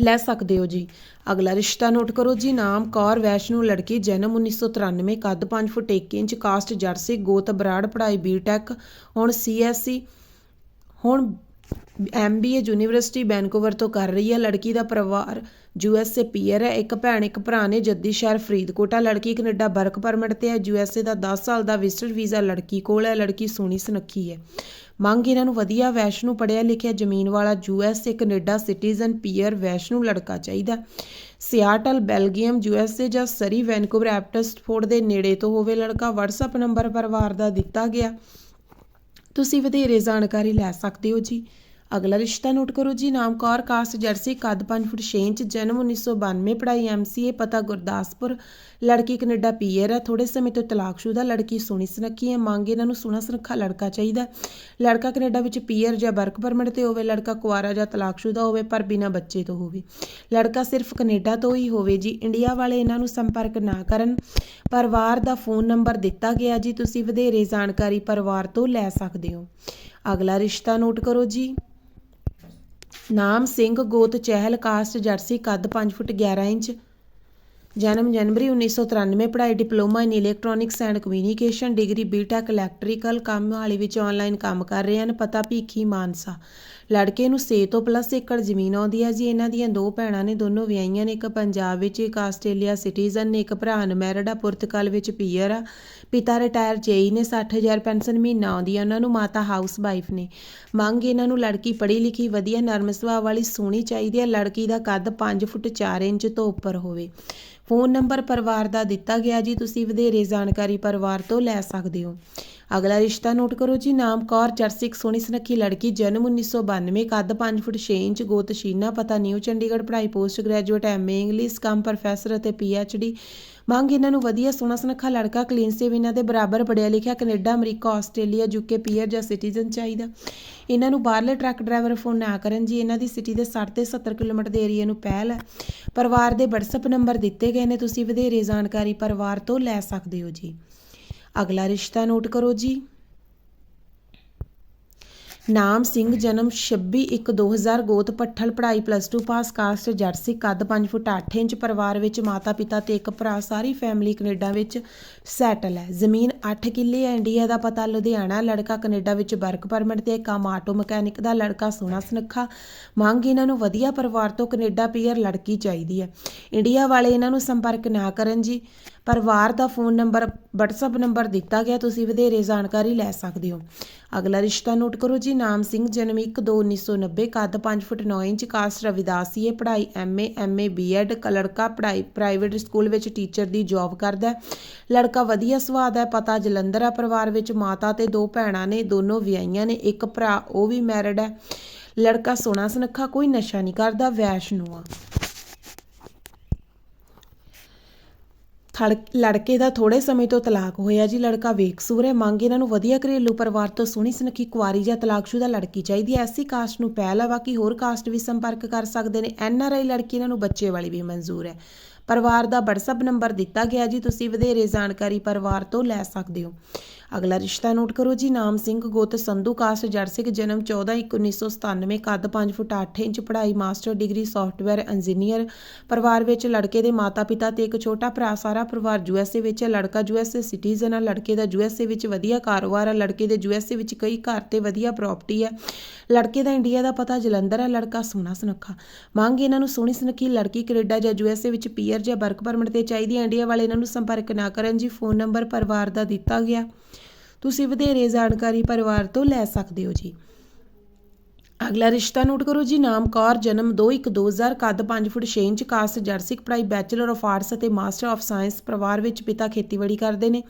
ਲੈ ਸਕਦੇ ਹੋ ਜੀ। ਅਗਲਾ ਰਿਸ਼ਤਾ ਨੋਟ ਕਰੋ ਜੀ। ਨਾਮ, ਕੌਰ, ਵੈਸ਼ਨੂ, ਲੜਕੀ, ਜਨਮ 1993 ਕੱਦ 5 ਫੁੱਟ 1 ਇੰਚ, ਕਾਸਟ ਜਰਸੀ, ਗੋਤ ਬਰਾੜ, ਪੜ੍ਹਾਈ ਬੀਟੈਕ ਹੁਣ ਸੀਐਸਸੀ ਹੁਣ ਐਮਬੀਏ ਯੂਨੀਵਰਸਿਟੀ ਵੈਨਕੂਵਰ ਤੋਂ ਕਰ ਰਹੀ ਹੈ। ਲੜਕੀ ਦਾ ਪਰਿਵਾਰ ਯੂਐਸਏ ਪੀਅਰ ਹੈ। ਇੱਕ ਭੈਣ, ਇੱਕ ਭਰਾ ਨੇ ਜੱਦੀ ਸ਼ਹਿਰ ਫਰੀਦਕੋਟ। ਆ ਲੜਕੀ ਕੈਨੇਡਾ ਵਰਕ ਪਰਮਿਟ ਤੇ ਹੈ। ਯੂਐਸਏ ਦਾ 10 ਸਾਲ ਦਾ ਵਿਜ਼ਟਰ ਵੀਜ਼ਾ ਲੜਕੀ ਕੋਲ ਹੈ। ਲੜਕੀ ਸੋਹਣੀ ਸੁਨੱਖੀ ਹੈ। ਮੰਗ ਇਹਨਾਂ ਨੂੰ ਵਧੀਆ ਵੈਸ਼ਨੂ ਪੜਿਆ ਲਿਖਿਆ ਜ਼ਮੀਨ ਵਾਲਾ ਯੂਐਸਏ ਕੈਨੇਡਾ ਸਿਟੀਜ਼ਨ ਪੀਅਰ ਵੈਸ਼ਨੂ ਲੜਕਾ ਚਾਹੀਦਾ। ਸਿਆਟਲ ਬੈਲਜੀਅਮ ਯੂਐਸਏ ਜਾਂ ਸਰੀ, ਵੈਨਕੂਵਰ, ਐਪਟਸਫੋਰਡ ਦੇ ਨੇੜੇ ਤੋਂ ਹੋਵੇ ਲੜਕਾ WhatsApp ਨੰਬਰ ਪਰਿਵਾਰ ਦਾ ਦਿੱਤਾ ਗਿਆ। ਤੁਸੀਂ ਵਧੇਰੇ ਜਾਣਕਾਰੀ ਲੈ ਸਕਦੇ ਹੋ ਜੀ। ਅਗਲਾ ਰਿਸ਼ਤਾ ਨੋਟ ਕਰੋ ਜੀ, ਨਾਮ ਕੌਰ ਕਾਸਟ ਜਰਸੀ, ਕੱਦ 5 ਫੁੱਟ 6 ਇੰਚ, ਜਨਮ 1992 ਪੜ੍ਹਾਈ ਐਮਸੀਏ ਪਤਾ ਗੁਰਦਾਸਪੁਰ। ਲੜਕੀ ਕੈਨੇਡਾ ਪੀਅਰ ਹੈ ਥੋੜੇ ਸਮੇਂ ਤੋਂ ਤਲਾਕਸ਼ੁਦਾ, ਲੜਕੀ ਸੋਹਣੀ ਸੁਨੱਖੀ ਹੈ, ਮੰਗ ਇਹਨਾਂ ਨੂੰ ਸੋਹਣਾ ਸੁਨੱਖਾ ਲੜਕਾ ਚਾਹੀਦਾ ਲੜਕਾ ਕੈਨੇਡਾ ਵਿੱਚ ਪੀਅਰ ਜਾਂ ਵਰਕ ਪਰਮਿਟ ਤੇ ਹੋਵੇ, ਲੜਕਾ ਕੁਆਰਾ ਜਾਂ ਤਲਾਕਸ਼ੁਦਾ ਹੋਵੇ, ਪਰ ਬਿਨਾਂ ਬੱਚੇ ਤੋਂ ਹੋਵੇ। ਲੜਕਾ ਸਿਰਫ ਕੈਨੇਡਾ ਤੋਂ ਹੀ ਹੋਵੇ ਜੀ, ਇੰਡੀਆ ਵਾਲੇ ਇਹਨਾਂ ਨੂੰ ਸੰਪਰਕ ਨਾ ਕਰਨ। ਪਰਿਵਾਰ ਦਾ ਫੋਨ ਨੰਬਰ ਦਿੱਤਾ ਗਿਆ ਜੀ, ਤੁਸੀਂ ਵਧੇਰੇ ਜਾਣਕਾਰੀ ਪਰਿਵਾਰ ਤੋਂ ਲੈ ਸਕਦੇ ਹੋ। ਅਗਲਾ ਰਿਸ਼ਤਾ ਨੋਟ ਕਰੋ ਜੀ। ਨਾਮ ਸਿੰਘ ਗੋਤ ਚਹਿਲ ਕਾਸਟ ਜਰਸੀ ਕੱਦ 5 ਫੁੱਟ 11 ਇੰਚ। ਜਨਮ ਜਨਵਰੀ 1993 ਪੜ੍ਹਾਈ diploma in electronics and communication degree BTech electrical ਕੰਮ ਵਾਲੀ ਵਿੱਚ ਆਨਲਾਈਨ ਕੰਮ ਕਰ ਰਹੇ ਹਨ, ਪਤਾ ਭੀਖੀ ਮਾਨਸਾ। ਲੜਕੇ ਨੂੰ 6 ਤੋਂ ਪਲੱਸ ਏਕੜ ਜ਼ਮੀਨ ਆਉਂਦੀ ਹੈ ਜੀ। ਇਹਨਾਂ ਦੀਆਂ ਦੋ ਭੈਣਾਂ ਨੇ, ਦੋਨੋਂ ਵਿਆਹੀਆਂ ਨੇ। ਇੱਕ ਪੰਜਾਬ ਵਿੱਚ, ਇੱਕ ਆਸਟ੍ਰੇਲੀਆ ਸਿਟੀਜ਼ਨ ਨੇ। ਇੱਕ ਭਰਾ ਅਨਮੈਰਿਡ ਆ, ਪੁਰਤਗਾਲ ਵਿੱਚ ਪੀਅਰ ਆ। ਪਿਤਾ ਰਿਟਾਇਰ ਜੇਈ ਨੇ 60000 ਪੈਨਸ਼ਨ ਮਹੀਨਾ ਆਉਂਦੀ ਆ। ਉਹਨਾਂ ਨੂੰ ਮਾਤਾ ਹਾਊਸ ਵਾਈਫ ਨੇ। ਮੰਗ ਇਹਨਾਂ ਨੂੰ ਲੜਕੀ ਪੜ੍ਹੀ ਲਿਖੀ, ਵਧੀਆ, ਨਰਮ ਸੁਭਾਅ ਵਾਲੀ ਸੋਹਣੀ ਚਾਹੀਦੀ ਆ। ਲੜਕੀ ਦਾ ਕੱਦ 5 ਫੁੱਟ 4 ਇੰਚ ਤੋਂ ਉੱਪਰ ਹੋਵੇ। ਫੋਨ ਨੰਬਰ ਪਰਿਵਾਰ ਦਾ ਦਿੱਤਾ ਗਿਆ ਜੀ। ਤੁਸੀਂ ਵਧੇਰੇ ਜਾਣਕਾਰੀ ਪਰਿਵਾਰ ਤੋਂ ਲੈ ਸਕਦੇ ਹੋ। ਅਗਲਾ ਰਿਸ਼ਤਾ ਨੋਟ ਕਰੋ ਜੀ, ਨਾਮ ਕੌਰ ਚਰਸਿਕ ਸੋਹਣੀ ਸੁਨੱਖੀ ਲੜਕੀ, ਜਨਮ 1992 ਕੱਦ 5 ਫੁੱਟ 6 ਇੰਚ, ਗੋਤ ਸ਼ੀਨਾ, ਪਤਾ ਨਿਊ ਚੰਡੀਗੜ੍ਹ ਪੜ੍ਹਾਈ post graduate, MA English, cum professor ਅਤੇ ਪੀਐਚਡੀ। ਮੰਗ ਇਹਨਾਂ ਨੂੰ ਵਧੀਆ ਸੋਹਣਾ ਸੁਨੱਖਾ ਲੜਕਾ, ਕਲੀਨ ਸੇਵ ਇਹਨਾਂ ਦੇ ਬਰਾਬਰ ਪੜਿਆ ਲਿਖਿਆ, Canada, America, Australia UK PR ਜਾਂ ਸਿਟੀਜ਼ਨ ਚਾਹੀਦਾ। ਇਹਨਾਂ ਨੂੰ ਬਾਹਰਲੇ ਟਰੱਕ ਡਰਾਈਵਰ ਫੋਨ ਨਾ ਕਰਨ ਜੀ, ਇਹਨਾਂ ਦੀ ਸਿਟੀ ਦੇ 60 ਤੇ 70 ਕਿਲੋਮੀਟਰ ਦੇ ਏਰੀਆ ਨੂੰ ਪਹਿਲ ਹੈ। ਪਰਿਵਾਰ ਦੇ WhatsApp ਨੰਬਰ ਦਿੱਤੇ ਗਏ ਨੇ, ਤੁਸੀਂ ਵਧੇਰੇ ਜਾਣਕਾਰੀ ਪਰਿਵਾਰ ਤੋਂ ਲੈ ਸਕਦੇ ਹੋ ਜੀ। ਅਗਲਾ ਰਿਸ਼ਤਾ ਨੋਟ ਕਰੋ ਜੀ। ਨਾਮ ਸਿੰਘ, ਜਨਮ 26/1/2000 ਗੋਤ, ਪੱਠਲ ਪੜ੍ਹਾਈ ਪਲੱਸ 2 ਪਾਸ ਕਾਸਟ ਜਰਸੀ, ਕੱਦ 5 ਫੁੱਟ 8 ਇੰਚ, ਪਰਿਵਾਰ ਵਿੱਚ ਮਾਤਾ ਪਿਤਾ ਤੇ ਇੱਕ ਭਰਾ, ਸਾਰੀ ਫੈਮਿਲੀ ਕੈਨੇਡਾ ਵਿੱਚ ਸੈਟਲ ਹੈ। ਜ਼ਮੀਨ 8 ਕਿੱਲੇ ਹੈ, ਇੰਡੀਆ ਦਾ ਪਤਾ, ਲੁਧਿਆਣਾ, ਲੜਕਾ ਕੈਨੇਡਾ ਵਿੱਚ ਵਰਕ ਪਰਮਿਟ ਤੇ ਕੰਮ ਆਟੋ ਮਕੈਨਿਕ ਦਾ ਲੜਕਾ ਸੋਹਣਾ ਸੁਨੱਖਾ। ਮੰਗ ਇਹਨਾਂ ਨੂੰ ਵਧੀਆ ਪਰਿਵਾਰ ਤੋਂ ਕੈਨੇਡਾ ਪੀਅਰ ਲੜਕੀ ਚਾਹੀਦੀ ਹੈ। ਇੰਡੀਆ ਵਾਲੇ ਇਹਨਾਂ ਨੂੰ ਸੰਪਰਕ ਨਾ ਕਰਨ ਜੀ। ਪਰਿਵਾਰ ਦਾ ਫੋਨ ਨੰਬਰ, WhatsApp ਨੰਬਰ ਦਿੱਤਾ ਗਿਆ, ਤੁਸੀਂ ਵਧੇਰੇ ਜਾਣਕਾਰੀ ਲੈ ਸਕਦੇ ਹੋ। ਅਗਲਾ ਰਿਸ਼ਤਾ ਨੋਟ ਕਰੋ ਜੀ, ਨਾਮ ਸਿੰਘ, ਜਨਮ 1/2/1990 ਕੱਦ 5 ਫੁੱਟ 9 ਇੰਚ, ਕਾਸਟ ਰਵਿਦਾਸੀ ਹੈ ਪੜ੍ਹਾਈ ਐਮਏ ਐਮਏ ਬੀਐਡ ਲੜਕਾ ਪੜ੍ਹਾਈ ਪ੍ਰਾਈਵੇਟ ਸਕੂਲ ਵਿੱਚ ਟੀਚਰ ਦੀ ਜੌਬ ਕਰਦਾ ਹੈ। ਲੜਕਾ ਵਧੀਆ ਸੁਭਾਅ ਦਾ ਹੈ, ਪਤਾ ਜਲੰਧਰ ਹੈ ਪਰਿਵਾਰ ਵਿੱਚ, ਮਾਤਾ ਤੇ ਦੋ ਭੈਣਾਂ ਨੇ, ਦੋਨੋਂ ਵਿਆਹੀਆਂ ਨੇ, ਇੱਕ ਭਰਾ, ਉਹ ਵੀ ਮੈਰਿਡ ਹੈ। ਲੜਕਾ ਸੋਹਣਾ ਸੁਨੱਖਾ, ਕੋਈ ਨਸ਼ਾ ਨਹੀਂ ਕਰਦਾ, ਵੈਸ਼ਨੂ ਆ। ਥੜ- ਲੜਕੇ ਦਾ ਥੋੜੇ ਸਮੇਂ ਤੋਂ ਤਲਾਕ ਹੋਇਆ ਜੀ, ਲੜਕਾ ਵੇਕਸੂਰ ਹੈ। ਮੰਗ ਇਹਨਾਂ ਨੂੰ ਵਧੀਆ ਘਰੇਲੂ ਪਰਿਵਾਰ ਤੋਂ ਸੋਹਣੀ ਸੁਨੱਖੀ ਕੁਆਰੀ ਜਾਂ ਤਲਾਕਸ਼ੁਦਾ ਲੜਕੀ ਚਾਹੀਦੀ ਹੈ। ਐਸੀ ਕਾਸਟ ਨੂੰ ਪਹਿਲ ਹੈ ਬਾਕੀ ਹੋਰ ਕਾਸਟ ਵੀ ਸੰਪਰਕ ਕਰ ਸਕਦੇ ਨੇ। ਐਨ ਆਰ ਆਈ ਲੜਕੀ ਇਹਨਾਂ ਨੂੰ ਬੱਚੇ ਵਾਲੀ ਵੀ ਮਨਜ਼ੂਰ ਹੈ। ਪਰਿਵਾਰ ਦਾ WhatsApp ਨੰਬਰ ਦਿੱਤਾ ਗਿਆ ਜੀ, ਤੁਸੀਂ ਵਧੇਰੇ ਜਾਣਕਾਰੀ ਪਰਿਵਾਰ ਤੋਂ ਲੈ ਸਕਦੇ ਹੋ। ਅਗਲਾ ਰਿਸ਼ਤਾ ਨੋਟ ਕਰੋ ਜੀ, ਨਾਮ ਸਿੰਘ, ਗੋਤ, ਸੰਧੂ ਕਾਸਟ ਜਰਸਿਕ ਜਨਮ 14/1997 ਕੱਦ 5 ਫੁੱਟ 8 ਇੰਚ, ਪੜ੍ਹਾਈ ਮਾਸਟਰ ਡਿਗਰੀ ਸੌਫਟਵੇਅਰ ਇੰਜੀਨੀਅਰ ਪਰਿਵਾਰ ਵਿੱਚ ਲੜਕੇ ਦੇ ਮਾਤਾ-ਪਿਤਾ ਤੇ ਇੱਕ ਛੋਟਾ ਭਰਾ, ਸਾਰਾ ਪਰਿਵਾਰ ਯੂਐਸਏ ਵਿੱਚ ਹੈ, ਲੜਕਾ ਯੂਐਸਏ ਸਿਟੀਜ਼ਨ ਹੈ, ਲੜਕੇ ਦਾ ਯੂਐਸਏ ਵਿੱਚ ਵਧੀਆ ਕਾਰੋਬਾਰ ਹੈ, ਲੜਕੇ ਦੇ ਯੂਐਸਏ ਵਿੱਚ ਕਈ ਘਰ ਤੇ ਵਧੀਆ ਪ੍ਰਾਪਰਟੀ ਹੈ, ਲੜਕੇ ਦਾ ਇੰਡੀਆ ਦਾ ਪਤਾ ਜਲੰਧਰ ਹੈ, ਲੜਕਾ ਸੋਹਣਾ ਸੁਨੱਖਾ, ਮੰਗ ਇਹਨਾਂ ਨੂੰ ਸੋਹਣੀ ਸੁਨੱਖੀ ਲੜਕੀ ਕੈਨੇਡਾ ਜਾਂ ਯੂਐਸਏ ਵਿੱਚ ਪੀਅਰ ਜਾਂ ਵਰਕ ਪਰਮਿਟ ਤੇ ਚਾਹੀਦੀ ਹੈ, ਇੰਡੀਆ ਵਾਲੇ ਇਹਨਾਂ ਨੂੰ ਸੰਪਰਕ ਨਾ ਕਰਨ ਜੀ ਫੋਨ ਨੰਬਰ ਪਰਿਵਾਰ ਦਾ ਦਿੱਤਾ ਗਿਆ। ਤੁਸੀਂ ਵਧੇਰੇ ਜਾਣਕਾਰੀ ਪਰਿਵਾਰ ਤੋਂ ਲੈ ਸਕਦੇ ਹੋ ਜੀ। ਅਗਲਾ ਰਿਸ਼ਤਾ ਨੋਟ ਕਰੋ ਜੀ, ਨਾਮ ਕੌਰ, ਜਨਮ 2/1/2000 ਕੱਦ 5 ਫੁੱਟ 6 ਇੰਚ, ਕਾਸਟ ਜਰਸਿਕ ਪੜ੍ਹਾਈ ਬੈਚਲਰ ਆਫ ਆਰਟਸ ਅਤੇ ਮਾਸਟਰ ਆਫ ਸਾਇੰਸ, ਪਰਿਵਾਰ ਵਿੱਚ ਪਿਤਾ ਖੇਤੀਬਾੜੀ ਕਰਦੇ ਨੇ।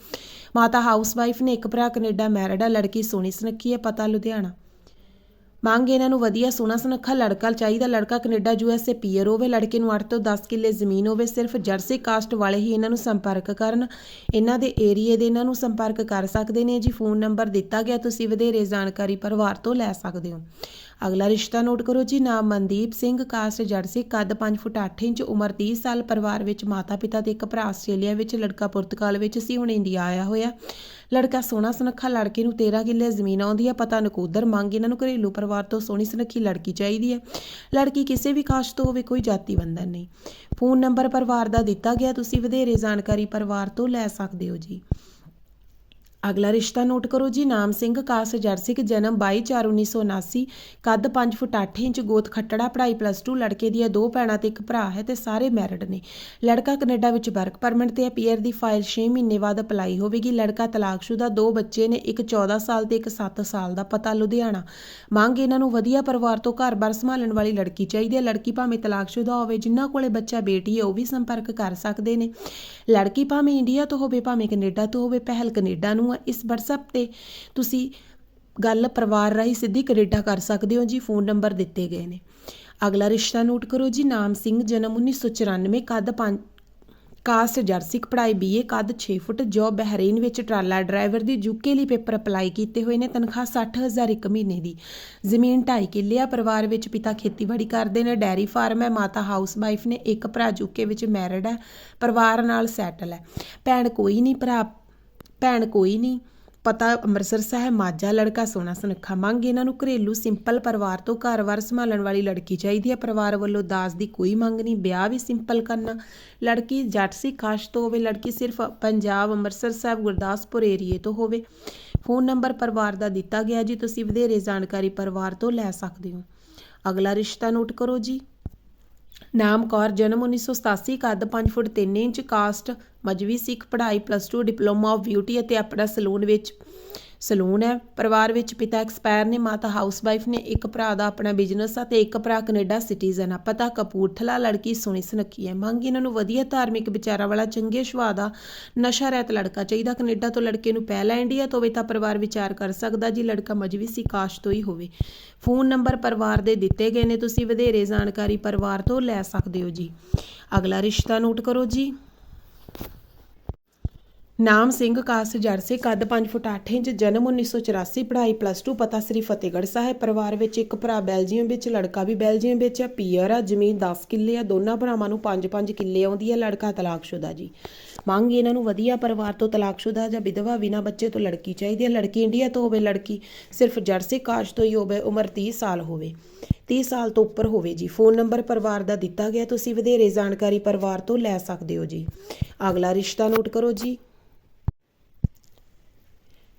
ਮਾਤਾ ਹਾਊਸਵਾਈਫ ਨੇ ਇੱਕ ਭਰਾ, ਕੈਨੇਡਾ ਮੈਰਿਡ ਹੈ ਲੜਕੀ ਸੋਹਣੀ ਸੁਨੱਖੀ ਹੈ, ਪਤਾ ਲੁਧਿਆਣਾ। ਮੰਗ ਇਹਨਾਂ ਨੂੰ ਵਧੀਆ ਸੋਹਣਾ ਸੁਨੱਖਾ ਲੜਕਾ ਚਾਹੀਦਾ ਲੜਕਾ ਕੈਨੇਡਾ ਯੂਐਸਏ ਪੀਅਰ ਹੋਵੇ, ਲੜਕੇ ਨੂੰ 8 ਤੋਂ 10 ਕਿੱਲੇ ਜ਼ਮੀਨ ਹੋਵੇ, ਸਿਰਫ ਜਰਸੀ ਕਾਸਟ ਵਾਲੇ ਹੀ ਇਹਨਾਂ ਨੂੰ ਸੰਪਰਕ ਕਰਨ। ਇਹਨਾਂ ਦੇ ਏਰੀਏ ਦੇ ਇਹਨਾਂ ਨੂੰ ਸੰਪਰਕ ਕਰ ਸਕਦੇ ਨੇ ਜੀ। ਫੋਨ ਨੰਬਰ ਦਿੱਤਾ ਗਿਆ, ਤੁਸੀਂ ਵਧੇਰੇ ਜਾਣਕਾਰੀ ਪਰਿਵਾਰ ਤੋਂ ਲੈ ਸਕਦੇ ਹੋ। ਅਗਲਾ ਰਿਸ਼ਤਾ ਨੋਟ ਕਰੋ ਜੀ, ਨਾਮ ਮਨਦੀਪ ਸਿੰਘ, ਕਾਸਟ ਜਰਸੀ, ਕੱਦ 5 ਫੁੱਟ 8 ਇੰਚ, ਉਮਰ 30 ਸਾਲ, ਪਰਿਵਾਰ ਵਿੱਚ ਮਾਤਾ ਪਿਤਾ ਤੇ ਇੱਕ ਭਰਾ ਆਸਟ੍ਰੇਲੀਆ ਵਿੱਚ, ਲੜਕਾ ਪੁਰਤਗਾਲ ਵਿੱਚ ਸੀ, ਹੁਣ ਇੰਡੀਆ ਆਇਆ ਹੋਇਆ। ਲੜਕਾ ਸੋਹਣਾ ਸੁਨੱਖਾ ਲੜਕੇ ਨੂੰ 13 ਕਿੱਲੇ ਜ਼ਮੀਨ ਆਉਂਦੀ ਹੈ ਪਤਾ ਨਕੋਦਰ ਮੰਗ ਇਹਨਾਂ ਨੂੰ ਘਰੇਲੂ ਪਰਿਵਾਰ ਤੋਂ ਸੋਹਣੀ ਸੁਨੱਖੀ ਲੜਕੀ ਚਾਹੀਦੀ ਹੈ ਲੜਕੀ ਕਿਸੇ ਵੀ ਕਾਸ਼ ਤੋਂ ਹੋਵੇ ਕੋਈ ਜਾਤੀ ਬੰਧਨ ਨਹੀਂ। ਫੋਨ ਨੰਬਰ ਪਰਿਵਾਰ ਦਾ ਦਿੱਤਾ ਗਿਆ, ਤੁਸੀਂ ਵਧੇਰੇ ਜਾਣਕਾਰੀ ਪਰਿਵਾਰ ਤੋਂ ਲੈ ਸਕਦੇ ਹੋ ਜੀ। ਅਗਲਾ ਰਿਸ਼ਤਾ ਨੋਟ ਕਰੋ ਜੀ, ਨਾਮ ਸਿੰਘ, ਕਾਸ ਜਰਸਿਕ ਜਨਮ 22/4/1979 ਕੱਦ 5 ਫੁੱਟ 8 ਇੰਚ, ਗੋਤ ਖੱਟੜਾ, ਪੜ੍ਹਾਈ ਪਲੱਸ 2 ਲੜਕੇ ਦੀਆਂ ਦੋ ਭੈਣਾਂ ਤੇ ਇੱਕ ਭਰਾ ਹੈ ਤੇ ਸਾਰੇ ਮੈਰਿਡ ਨੇ। ਲੜਕਾ ਕੈਨੇਡਾ ਵਿੱਚ ਵਰਕ ਪਰਮਿਟ ਤੇ ਹੈ ਪੀਆਰ ਦੀ ਫਾਈਲ 6 ਮਹੀਨੇ ਬਾਅਦ ਅਪਲਾਈ ਹੋਵੇਗੀ। ਲੜਕਾ ਤਲਾਕਸ਼ੁਦਾ ਦੋ ਬੱਚੇ ਨੇ, ਇੱਕ 14 ਸਾਲ ਤੇ ਇੱਕ 7 ਸਾਲ ਦਾ ਪਤਾ ਲੁਧਿਆਣਾ। ਮੰਗ ਇਹਨਾਂ ਨੂੰ ਵਧੀਆ ਪਰਿਵਾਰ ਤੋਂ ਘਰ-ਬਾਰ ਸੰਭਾਲਣ ਵਾਲੀ ਲੜਕੀ ਚਾਹੀਦੀ ਹੈ। ਲੜਕੀ ਭਾਵੇਂ ਤਲਾਕਸ਼ੁਦਾ ਹੋਵੇ, ਜਿਨ੍ਹਾਂ ਕੋਲੇ ਬੱਚਾ, ਬੇਟੀ ਹੈ, ਉਹ ਵੀ ਸੰਪਰਕ ਕਰ ਸਕਦੇ ਨੇ। ਲੜਕੀ ਭਾਵੇਂ ਇੰਡੀਆ ਤੋਂ ਹੋਵੇ, ਭਾਵੇਂ ਕੈਨੇਡਾ ਤੋਂ ਹੋਵੇ, ਪਹਿਲ ਕੈਨੇਡਾ ਨੂੰ ਆ, ਇਸ WhatsApp ਤੇ ਤੁਸੀਂ ਗੱਲ ਪਰਿਵਾਰ ਰਾਹੀਂ ਸਿੱਧੀ ਕੈਨੇਡਾ ਕਰ ਸਕਦੇ ਹੋ ਜੀ, ਫੋਨ ਨੰਬਰ ਦਿੱਤੇ ਗਏ ਨੇ। ਅਗਲਾ ਰਿਸ਼ਤਾ ਨੋਟ ਕਰੋ ਜੀ, ਨਾਮ ਸਿੰਘ, ਜਨਮ 1994 ਕੱਦ 5 ਕਾਸਟ ਜਰਸਿਕ ਪੜ੍ਹਾਈ ਬੀਏ ਕੱਦ 6 ਫੁੱਟ ਜੋਬ ਬਹਿਰੀਨ ਵਿੱਚ ਟਰਾਲਾ ਡਰਾਈਵਰ ਦੀ ਯੂਕੇ ਲਈ ਪੇਪਰ ਅਪਲਾਈ ਕੀਤੇ ਹੋਏ ਨੇ, ਤਨਖਾਹ 60000 ਇੱਕ ਮਹੀਨੇ ਦੀ। ਜ਼ਮੀਨ 2.5 ਕਿੱਲੇ ਆ, ਪਰਿਵਾਰ ਵਿੱਚ ਪਿਤਾ ਖੇਤੀਬਾੜੀ ਕਰਦੇ ਨੇ, ਡੈਰੀ ਫਾਰਮ ਹੈ, ਮਾਤਾ ਹਾਊਸ ਵਾਈਫ ਨੇ, ਇੱਕ ਭਰਾ ਯੂਕੇ ਵਿੱਚ ਮੈਰਿਡ ਹੈ, ਪਰਿਵਾਰ ਨਾਲ ਸੈਟਲ ਹੈ। ਭੈਣ ਕੋਈ ਨਹੀਂ, ਭਰਾ, ਭੈਣ ਕੋਈ ਨਹੀਂ ਪਤਾ ਅੰਮ੍ਰਿਤਸਰ ਸਾਹਿਬ ਮਾਝਾ ਲੜਕਾ ਸੋਹਣਾ ਸੁਨੱਖਾ ਮੰਗ ਇਹਨਾਂ ਨੂੰ ਘਰੇਲੂ ਸਿੰਪਲ ਪਰਿਵਾਰ ਤੋਂ ਘਰ-ਵਾਰ ਸੰਭਾਲਣ ਵਾਲੀ ਲੜਕੀ ਚਾਹੀਦੀ ਹੈ। ਪਰਿਵਾਰ ਵੱਲੋਂ ਦਾਜ ਦੀ ਕੋਈ ਮੰਗ ਨਹੀਂ, ਵਿਆਹ ਵੀ ਸਿੰਪਲ ਕਰਨਾ। ਲੜਕੀ ਜੱਟ ਸੀ ਕਾਸ਼ ਤੋਂ ਹੋਵੇ ਲੜਕੀ ਸਿਰਫ ਪੰਜਾਬ, ਅੰਮ੍ਰਿਤਸਰ ਸਾਹਿਬ, ਗੁਰਦਾਸਪੁਰ ਏਰੀਏ ਤੋਂ ਹੋਵੇ। ਫੋਨ ਨੰਬਰ ਪਰਿਵਾਰ ਦਾ ਦਿੱਤਾ ਗਿਆ ਜੀ, ਤੁਸੀਂ ਵਧੇਰੇ ਜਾਣਕਾਰੀ ਪਰਿਵਾਰ ਤੋਂ ਲੈ ਸਕਦੇ ਹੋ। ਅਗਲਾ ਰਿਸ਼ਤਾ ਨੋਟ ਕਰੋ ਜੀ। ਨਾਮ ਕੌਰ, ਜਨਮ 1987 ਕੱਦ 5 ਫੁੱਟ 3 ਇੰਚ, ਕਾਸਟ ਮਜਵੀ ਸਿੱਖ ਪੜ੍ਹਾਈ ਪਲੱਸ 2 ਡਿਪਲੋਮਾ ਆਫ ਬਿਊਟੀ ਅਤੇ ਆਪਣਾ ਸਲੂਨ ਵਿੱਚ। ਸਲੂਨ ਹੈ। ਪਰਿਵਾਰ ਵਿੱਚ ਪਿਤਾ ਐਕਸਪਾਇਰ ਨੇ, ਮਾਤਾ ਹਾਊਸਵਾਈਫ ਨੇ, ਇੱਕ ਭਰਾ ਦਾ ਆਪਣਾ ਬਿਜ਼ਨਸ ਆ ਤੇ ਇੱਕ ਭਰਾ ਕੈਨੇਡਾ ਸਿਟੀਜ਼ਨ ਆ। ਪਤਾ ਕਪੂਰਥਲਾ ਲੜਕੀ ਸੋਹਣੀ ਸੁਨੱਖੀ ਹੈ। ਮੰਗ ਇਹਨਾਂ ਨੂੰ ਵਧੀਆ ਧਾਰਮਿਕ ਵਿਚਾਰਾਂ ਵਾਲਾ, ਚੰਗੇ ਸੁਭਾਅ ਦਾ ਨਸ਼ਾ ਰਹਿਤ ਲੜਕਾ ਚਾਹੀਦਾ। ਕੈਨੇਡਾ ਤੋਂ ਲੜਕੇ ਨੂੰ ਪਹਿਲਾ ਇੰਡੀਆ ਤੋਂ ਹੋਵੇ ਤਾਂ ਪਰਿਵਾਰ ਵਿਚਾਰ ਕਰ ਸਕਦਾ, ਜੀ ਲੜਕਾ ਮਜਵੀ ਸੀ ਕਾਸਟ ਤੋਂ ਹੀ ਹੋਵੇ। ਫੋਨ ਨੰਬਰ ਪਰਿਵਾਰ ਦੇ ਦਿੱਤੇ ਗਏ ਨੇ। ਤੁਸੀਂ ਵਧੇਰੇ ਜਾਣਕਾਰੀ ਪਰਿਵਾਰ ਤੋਂ ਲੈ ਸਕਦੇ ਹੋ ਜੀ। ਅਗਲਾ ਰਿਸ਼ਤਾ ਨੋਟ ਕਰੋ ਜੀ। ਨਾਮ ਸਿੰਘ ਕਾਸਟ ਜਰਸੀ ਕੱਦ 5 ਫੁੱਟ 8 ਇੰਚ, ਜਨਮ 1984 ਪੜ੍ਹਾਈ ਪਲੱਸ 2 ਪਤਾ ਸ੍ਰੀ ਫਤਿਹਗੜ੍ਹ ਸਾਹਿਬ, ਪਰਿਵਾਰ ਵਿੱਚ ਇੱਕ ਭਰਾ ਬੈਲਜੀਅਮ ਵਿੱਚ, ਲੜਕਾ ਵੀ ਬੈਲਜੀਅਮ ਵਿੱਚ ਹੈ ਪੀਅਰ ਆ, ਜ਼ਮੀਨ 10 ਕਿੱਲੇ ਆ, ਦੋਨਾਂ ਭਰਾਵਾਂ ਨੂੰ 5-5 ਕਿੱਲੇ ਆਉਂਦੀ ਹੈ, ਲੜਕਾ ਤਲਾਕਸ਼ੁਦਾ ਜੀ। ਮੰਗ ਇਹਨਾਂ ਨੂੰ ਵਧੀਆ ਪਰਿਵਾਰ ਤੋਂ ਤਲਾਕਸ਼ੁਦਾ ਜਾਂ ਵਿਧਵਾ ਬਿਨਾ ਬੱਚੇ ਤੋਂ ਲੜਕੀ ਚਾਹੀਦੀ ਹੈ। ਲੜਕੀ ਇੰਡੀਆ ਤੋਂ ਹੋਵੇ, ਲੜਕੀ ਸਿਰਫ ਜਰਸੀ ਕਾਸਟ ਤੋਂ ਹੀ ਹੋਵੇ, ਉਮਰ 30 ਸਾਲ ਹੋਵੇ। 30 ਸਾਲ ਤੋਂ ਉੱਪਰ ਹੋਵੇ ਜੀ। ਫੋਨ ਨੰਬਰ ਪਰਿਵਾਰ ਦਾ ਦਿੱਤਾ ਗਿਆ, ਤੁਸੀਂ ਵਧੇਰੇ ਜਾਣਕਾਰੀ ਪਰਿਵਾਰ ਤੋਂ ਲੈ ਸਕਦੇ ਹੋ ਜੀ। ਅਗਲਾ ਰਿਸ਼ਤਾ ਨੋਟ ਕਰੋ ਜੀ।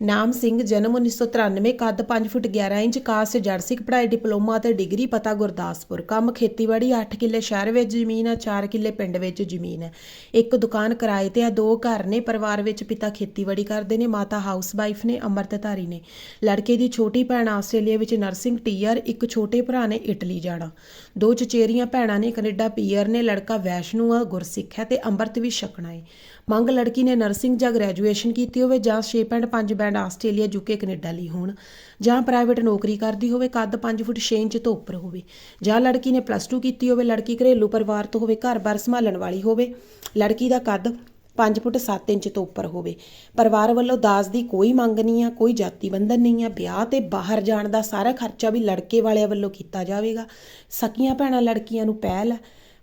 ਨਾਮ ਸਿੰਘ, ਜਨਮ 1993 ਕੱਦ 5 ਫੁੱਟ 11 ਇੰਚ ਕਾਸਟ ਜਰਸਿਕ ਪੜ੍ਹਾਈ, ਡਿਪਲੋਮਾ ਤੇ ਡਿਗਰੀ ਪਤਾ ਗੁਰਦਾਸਪੁਰ। ਕੰਮ ਖੇਤੀਬਾੜੀ 8 ਕਿੱਲੇ ਸ਼ਹਿਰ ਵਿੱਚ ਜ਼ਮੀਨ ਆ 4 ਕਿੱਲੇ ਪਿੰਡ ਵਿੱਚ ਜ਼ਮੀਨ। ਹੈ ਇੱਕ ਦੁਕਾਨ ਕਿਰਾਏ ਤੇ ਆ, ਦੋ ਘਰ ਨੇ, ਪਰਿਵਾਰ ਵਿੱਚ ਪਿਤਾ ਖੇਤੀਬਾੜੀ ਕਰਦੇ ਨੇ, ਮਾਤਾ ਹਾਊਸ ਵਾਈਫ ਨੇ, ਅੰਮ੍ਰਿਤਧਾਰੀ ਨੇ। ਲੜਕੇ ਦੀ ਛੋਟੀ ਭੈਣ ਆਸਟ੍ਰੇਲੀਆ ਵਿੱਚ ਨਰਸਿੰਗ ਟੀਅਰ, ਇੱਕ ਛੋਟੇ ਭਰਾ ਨੇ ਇਟਲੀ ਜਾਣਾ। ਦੋ ਚਚੇਰੀਆਂ ਭੈਣਾਂ ਨੇ, ਕੈਨੇਡਾ ਪੀਅਰ ਨੇ, ਲੜਕਾ ਵੈਸ਼ਨੂ ਆ, ਗੁਰਸਿੱਖ ਹੈ ਤੇ ਅੰਮ੍ਰਿਤ ਵੀ ਛਕਣਾ ਹੈ ਮੰਗ ਲੜਕੀ ਨੇ ਨਰਸਿੰਗ ਜਾਂ ਗ੍ਰੈਜੂਏਸ਼ਨ ਕੀਤੀ ਹੋਵੇ ਜਾਂ 6.5 ਬੈਂਡ ਆਸਟ੍ਰੇਲੀਆ ਯੂਕੇ ਕੈਨੇਡਾ ਲਈ ਹੋਣ, ਜਾਂ ਪ੍ਰਾਈਵੇਟ ਨੌਕਰੀ ਕਰਦੀ ਹੋਵੇ, ਕੱਦ 5 ਫੁੱਟ 6 ਇੰਚ ਤੋਂ ਉੱਪਰ ਹੋਵੇ, ਜਾਂ ਲੜਕੀ ਨੇ ਪਲੱਸ 2 ਕੀਤੀ ਹੋਵੇ, ਲੜਕੀ ਘਰੇਲੂ ਪਰਿਵਾਰ ਤੋਂ ਹੋਵੇ ਘਰ-ਬਾਰ ਸੰਭਾਲਣ ਵਾਲੀ ਹੋਵੇ, ਲੜਕੀ ਦਾ ਕੱਦ 5 ਫੁੱਟ 7 ਇੰਚ ਤੋਂ ਉੱਪਰ ਹੋਵੇ। ਪਰਿਵਾਰ ਵੱਲੋਂ ਦਾਜ ਦੀ ਕੋਈ ਮੰਗ ਨਹੀਂ ਆ, ਕੋਈ ਜਾਤੀ ਬੰਧਨ ਨਹੀਂ ਆ, ਵਿਆਹ ਤੇ ਬਾਹਰ ਜਾਣ ਦਾ ਸਾਰਾ ਖਰਚਾ ਵੀ ਲੜਕੇ ਵਾਲਿਆਂ ਵੱਲੋਂ ਕੀਤਾ ਜਾਵੇਗਾ। ਸਕੀਆਂ ਭੈਣਾਂ ਲੜਕੀਆਂ ਨੂੰ ਪਹਿਲ ਹੈ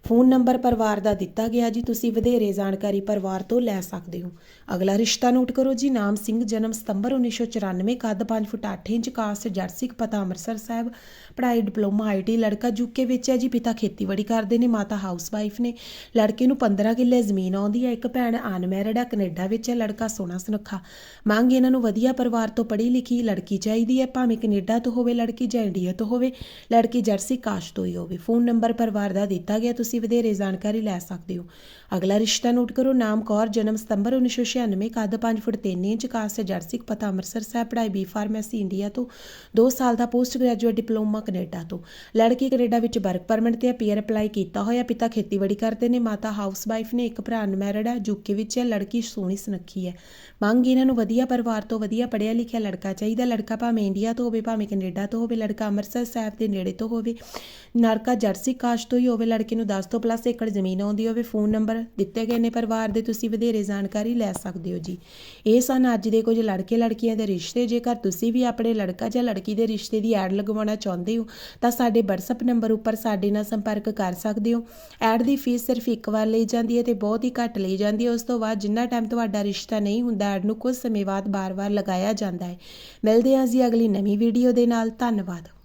ਫੋਨ ਨੰਬਰ ਪਰਿਵਾਰ ਦਾ ਦਿੱਤਾ ਗਿਆ ਜੀ, ਤੁਸੀਂ ਵਧੇਰੇ ਜਾਣਕਾਰੀ ਪਰਿਵਾਰ ਤੋਂ ਲੈ ਸਕਦੇ ਹੋ। ਅਗਲਾ ਰਿਸ਼ਤਾ ਨੋਟ ਕਰੋ ਜੀ, ਨਾਮ ਸਿੰਘ, ਜਨਮ ਸਤੰਬਰ 1994 ਕੱਦ 5 ਫੁੱਟ 8 ਇੰਚ, ਕਾਸਟ ਜਰਸਿਕ ਪਤਾ ਅੰਮ੍ਰਿਤਸਰ ਸਾਹਿਬ। ਪੜ੍ਹਾਈ, ਡਿਪਲੋਮਾ ਆਈਟੀ ਲੜਕਾ ਯੂਕੇ ਵਿੱਚ ਹੈ ਜੀ, ਪਿਤਾ ਖੇਤੀਬਾੜੀ ਕਰਦੇ ਨੇ, ਮਾਤਾ ਹਾਊਸ ਵਾਈਫ ਨੇ। ਲੜਕੇ ਨੂੰ 15 ਕਿੱਲੇ ਜ਼ਮੀਨ ਆਉਂਦੀ ਹੈ, ਇੱਕ ਭੈਣ ਅਨਮੈਰਿਡ ਆ ਕੈਨੇਡਾ ਵਿੱਚ ਹੈ, ਲੜਕਾ ਸੋਹਣਾ ਸੁਨੱਖਾ। ਮੰਗ ਇਹਨਾਂ ਨੂੰ ਵਧੀਆ ਪਰਿਵਾਰ ਤੋਂ ਪੜ੍ਹੀ ਲਿਖੀ ਲੜਕੀ ਚਾਹੀਦੀ ਹੈ, ਭਾਵੇਂ ਕੈਨੇਡਾ ਤੋਂ ਹੋਵੇ, ਲੜਕੀ ਜਾਂ ਇੰਡੀਆ ਤੋਂ ਹੋਵੇ, ਲੜਕੀ ਜਰਸੀ ਕਾਸ਼ ਤੋਂ ਹੀ ਹੋਵੇ। ਫੋਨ ਨੰਬਰ ਪਰਿਵਾਰ ਦਾ ਦਿੱਤਾ ਗਿਆ, ਤੁਸੀਂ ਤੁਸੀਂ ਵਧੇਰੇ ਜਾਣਕਾਰੀ ਲੈ ਸਕਦੇ ਹੋ। ਅਗਲਾ ਰਿਸ਼ਤਾ ਨੋਟ ਕਰੋ। ਨਾਮ ਕੌਰ, ਜਨਮ ਸਤੰਬਰ 1996 ਕੱਦ 5 ਫੁੱਟ 3 ਇੰਚ ਕਾਸਟ ਜਰਸਿਕ ਪਤਾ ਅੰਮ੍ਰਿਤਸਰ ਸਾਹਿਬ, ਪੜ੍ਹਾਈ ਬੀ ਫਾਰਮੇਸੀ ਇੰਡੀਆ ਤੋਂ। 2 ਸਾਲ ਦਾ ਪੋਸਟ ਗ੍ਰੈਜੂਏਟ ਡਿਪਲੋਮਾ ਕੈਨੇਡਾ ਤੋਂ। ਲੜਕੀ ਕੈਨੇਡਾ ਵਿੱਚ ਵਰਕ ਪਰਮਿਟ ਤੇ ਪੀਆਰ ਅਪਲਾਈ ਕੀਤਾ ਹੋਇਆ। ਪਿਤਾ ਖੇਤੀਬਾੜੀ ਕਰਦੇ ਨੇ, ਮਾਤਾ ਹਾਊਸ ਵਾਈਫ ਨੇ, ਇੱਕ ਭਰਾ ਅਨਮੈਰਿਡ ਹੈ ਯੂਕੇ ਵਿੱਚ ਹੈ, ਲੜਕੀ ਸੋਹਣੀ ਸੁਨੱਖੀ ਹੈ। ਮੰਗ ਇਹਨਾਂ ਨੂੰ ਵਧੀਆ ਪਰਿਵਾਰ ਤੋਂ ਵਧੀਆ ਪੜ੍ਹਿਆ ਲਿਖਿਆ ਲੜਕਾ ਚਾਹੀਦਾ। ਲੜਕਾ ਭਾਵੇਂ ਇੰਡੀਆ ਤੋਂ ਹੋਵੇ, ਭਾਵੇਂ ਕੈਨੇਡਾ ਤੋਂ ਹੋਵੇ, ਲੜਕਾ ਅੰਮ੍ਰਿਤਸਰ ਸਾਹਿਬ ਦੇ ਨੇੜੇ ਤੋਂ ਹੋਵੇ। ਲੜਕਾ ਜਰਸੀ ਕਾਸ਼ ਤੋਂ ਹੀ ਹੋਵੇ, ਲੜਕੇ ਨੂੰ 10 ਤੋਂ ਪਲੱਸ ਏਕੜ ਜ਼ਮੀਨ ਆਉਂਦੀ ਹੋਵੇ ਫੋਨ ਨੰਬਰ ਦਿੱਤੇ ਗਏ ਨੇ ਪਰਿਵਾਰ ਦੇ, ਤੁਸੀਂ ਵਧੇਰੇ ਜਾਣਕਾਰੀ ਲੈ ਸਕਦੇ ਹੋ ਜੀ। ਇਹ ਸਨ ਅੱਜ ਦੇ ਕੁਝ ਲੜਕੇ ਲੜਕੀਆਂ ਦੇ ਰਿਸ਼ਤੇ। ਜੇਕਰ ਤੁਸੀਂ ਵੀ ਆਪਣੇ ਲੜਕਾ ਜਾਂ ਲੜਕੀ ਦੇ ਰਿਸ਼ਤੇ ਦੀ ਐਡ ਲਗਵਾਉਣਾ ਚਾਹੁੰਦੇ ਹੋ, ਤਾਂ ਸਾਡੇ WhatsApp ਨੰਬਰ ਉੱਪਰ ਸਾਡੇ ਨਾਲ ਸੰਪਰਕ ਕਰ ਸਕਦੇ ਹੋ। ਐਡ ਦੀ ਫੀਸ ਸਿਰਫ ਇੱਕ ਵਾਰ ਲਈ ਜਾਂਦੀ ਹੈ ਤੇ ਬਹੁਤ ਹੀ ਘੱਟ ਲਈ ਜਾਂਦੀ ਹੈ। ਉਸ ਤੋਂ ਬਾਅਦ ਜਿੰਨਾ ਟਾਈਮ ਤੁਹਾਡਾ ਰਿਸ਼ਤਾ ਨਹੀਂ ਹੁੰਦਾ ਐਡ ਨੂੰ ਕੁਝ ਸਮੇਂ ਬਾਅਦ ਬਾਰ-ਬਾਰ ਲਗਾਇਆ ਜਾਂਦਾ ਹੈ। ਮਿਲਦੇ ਹਾਂ ਜੀ ਅਗਲੀ ਨਵੀਂ ਵੀਡੀਓ ਦੇ ਨਾਲ। ਧੰਨਵਾਦ।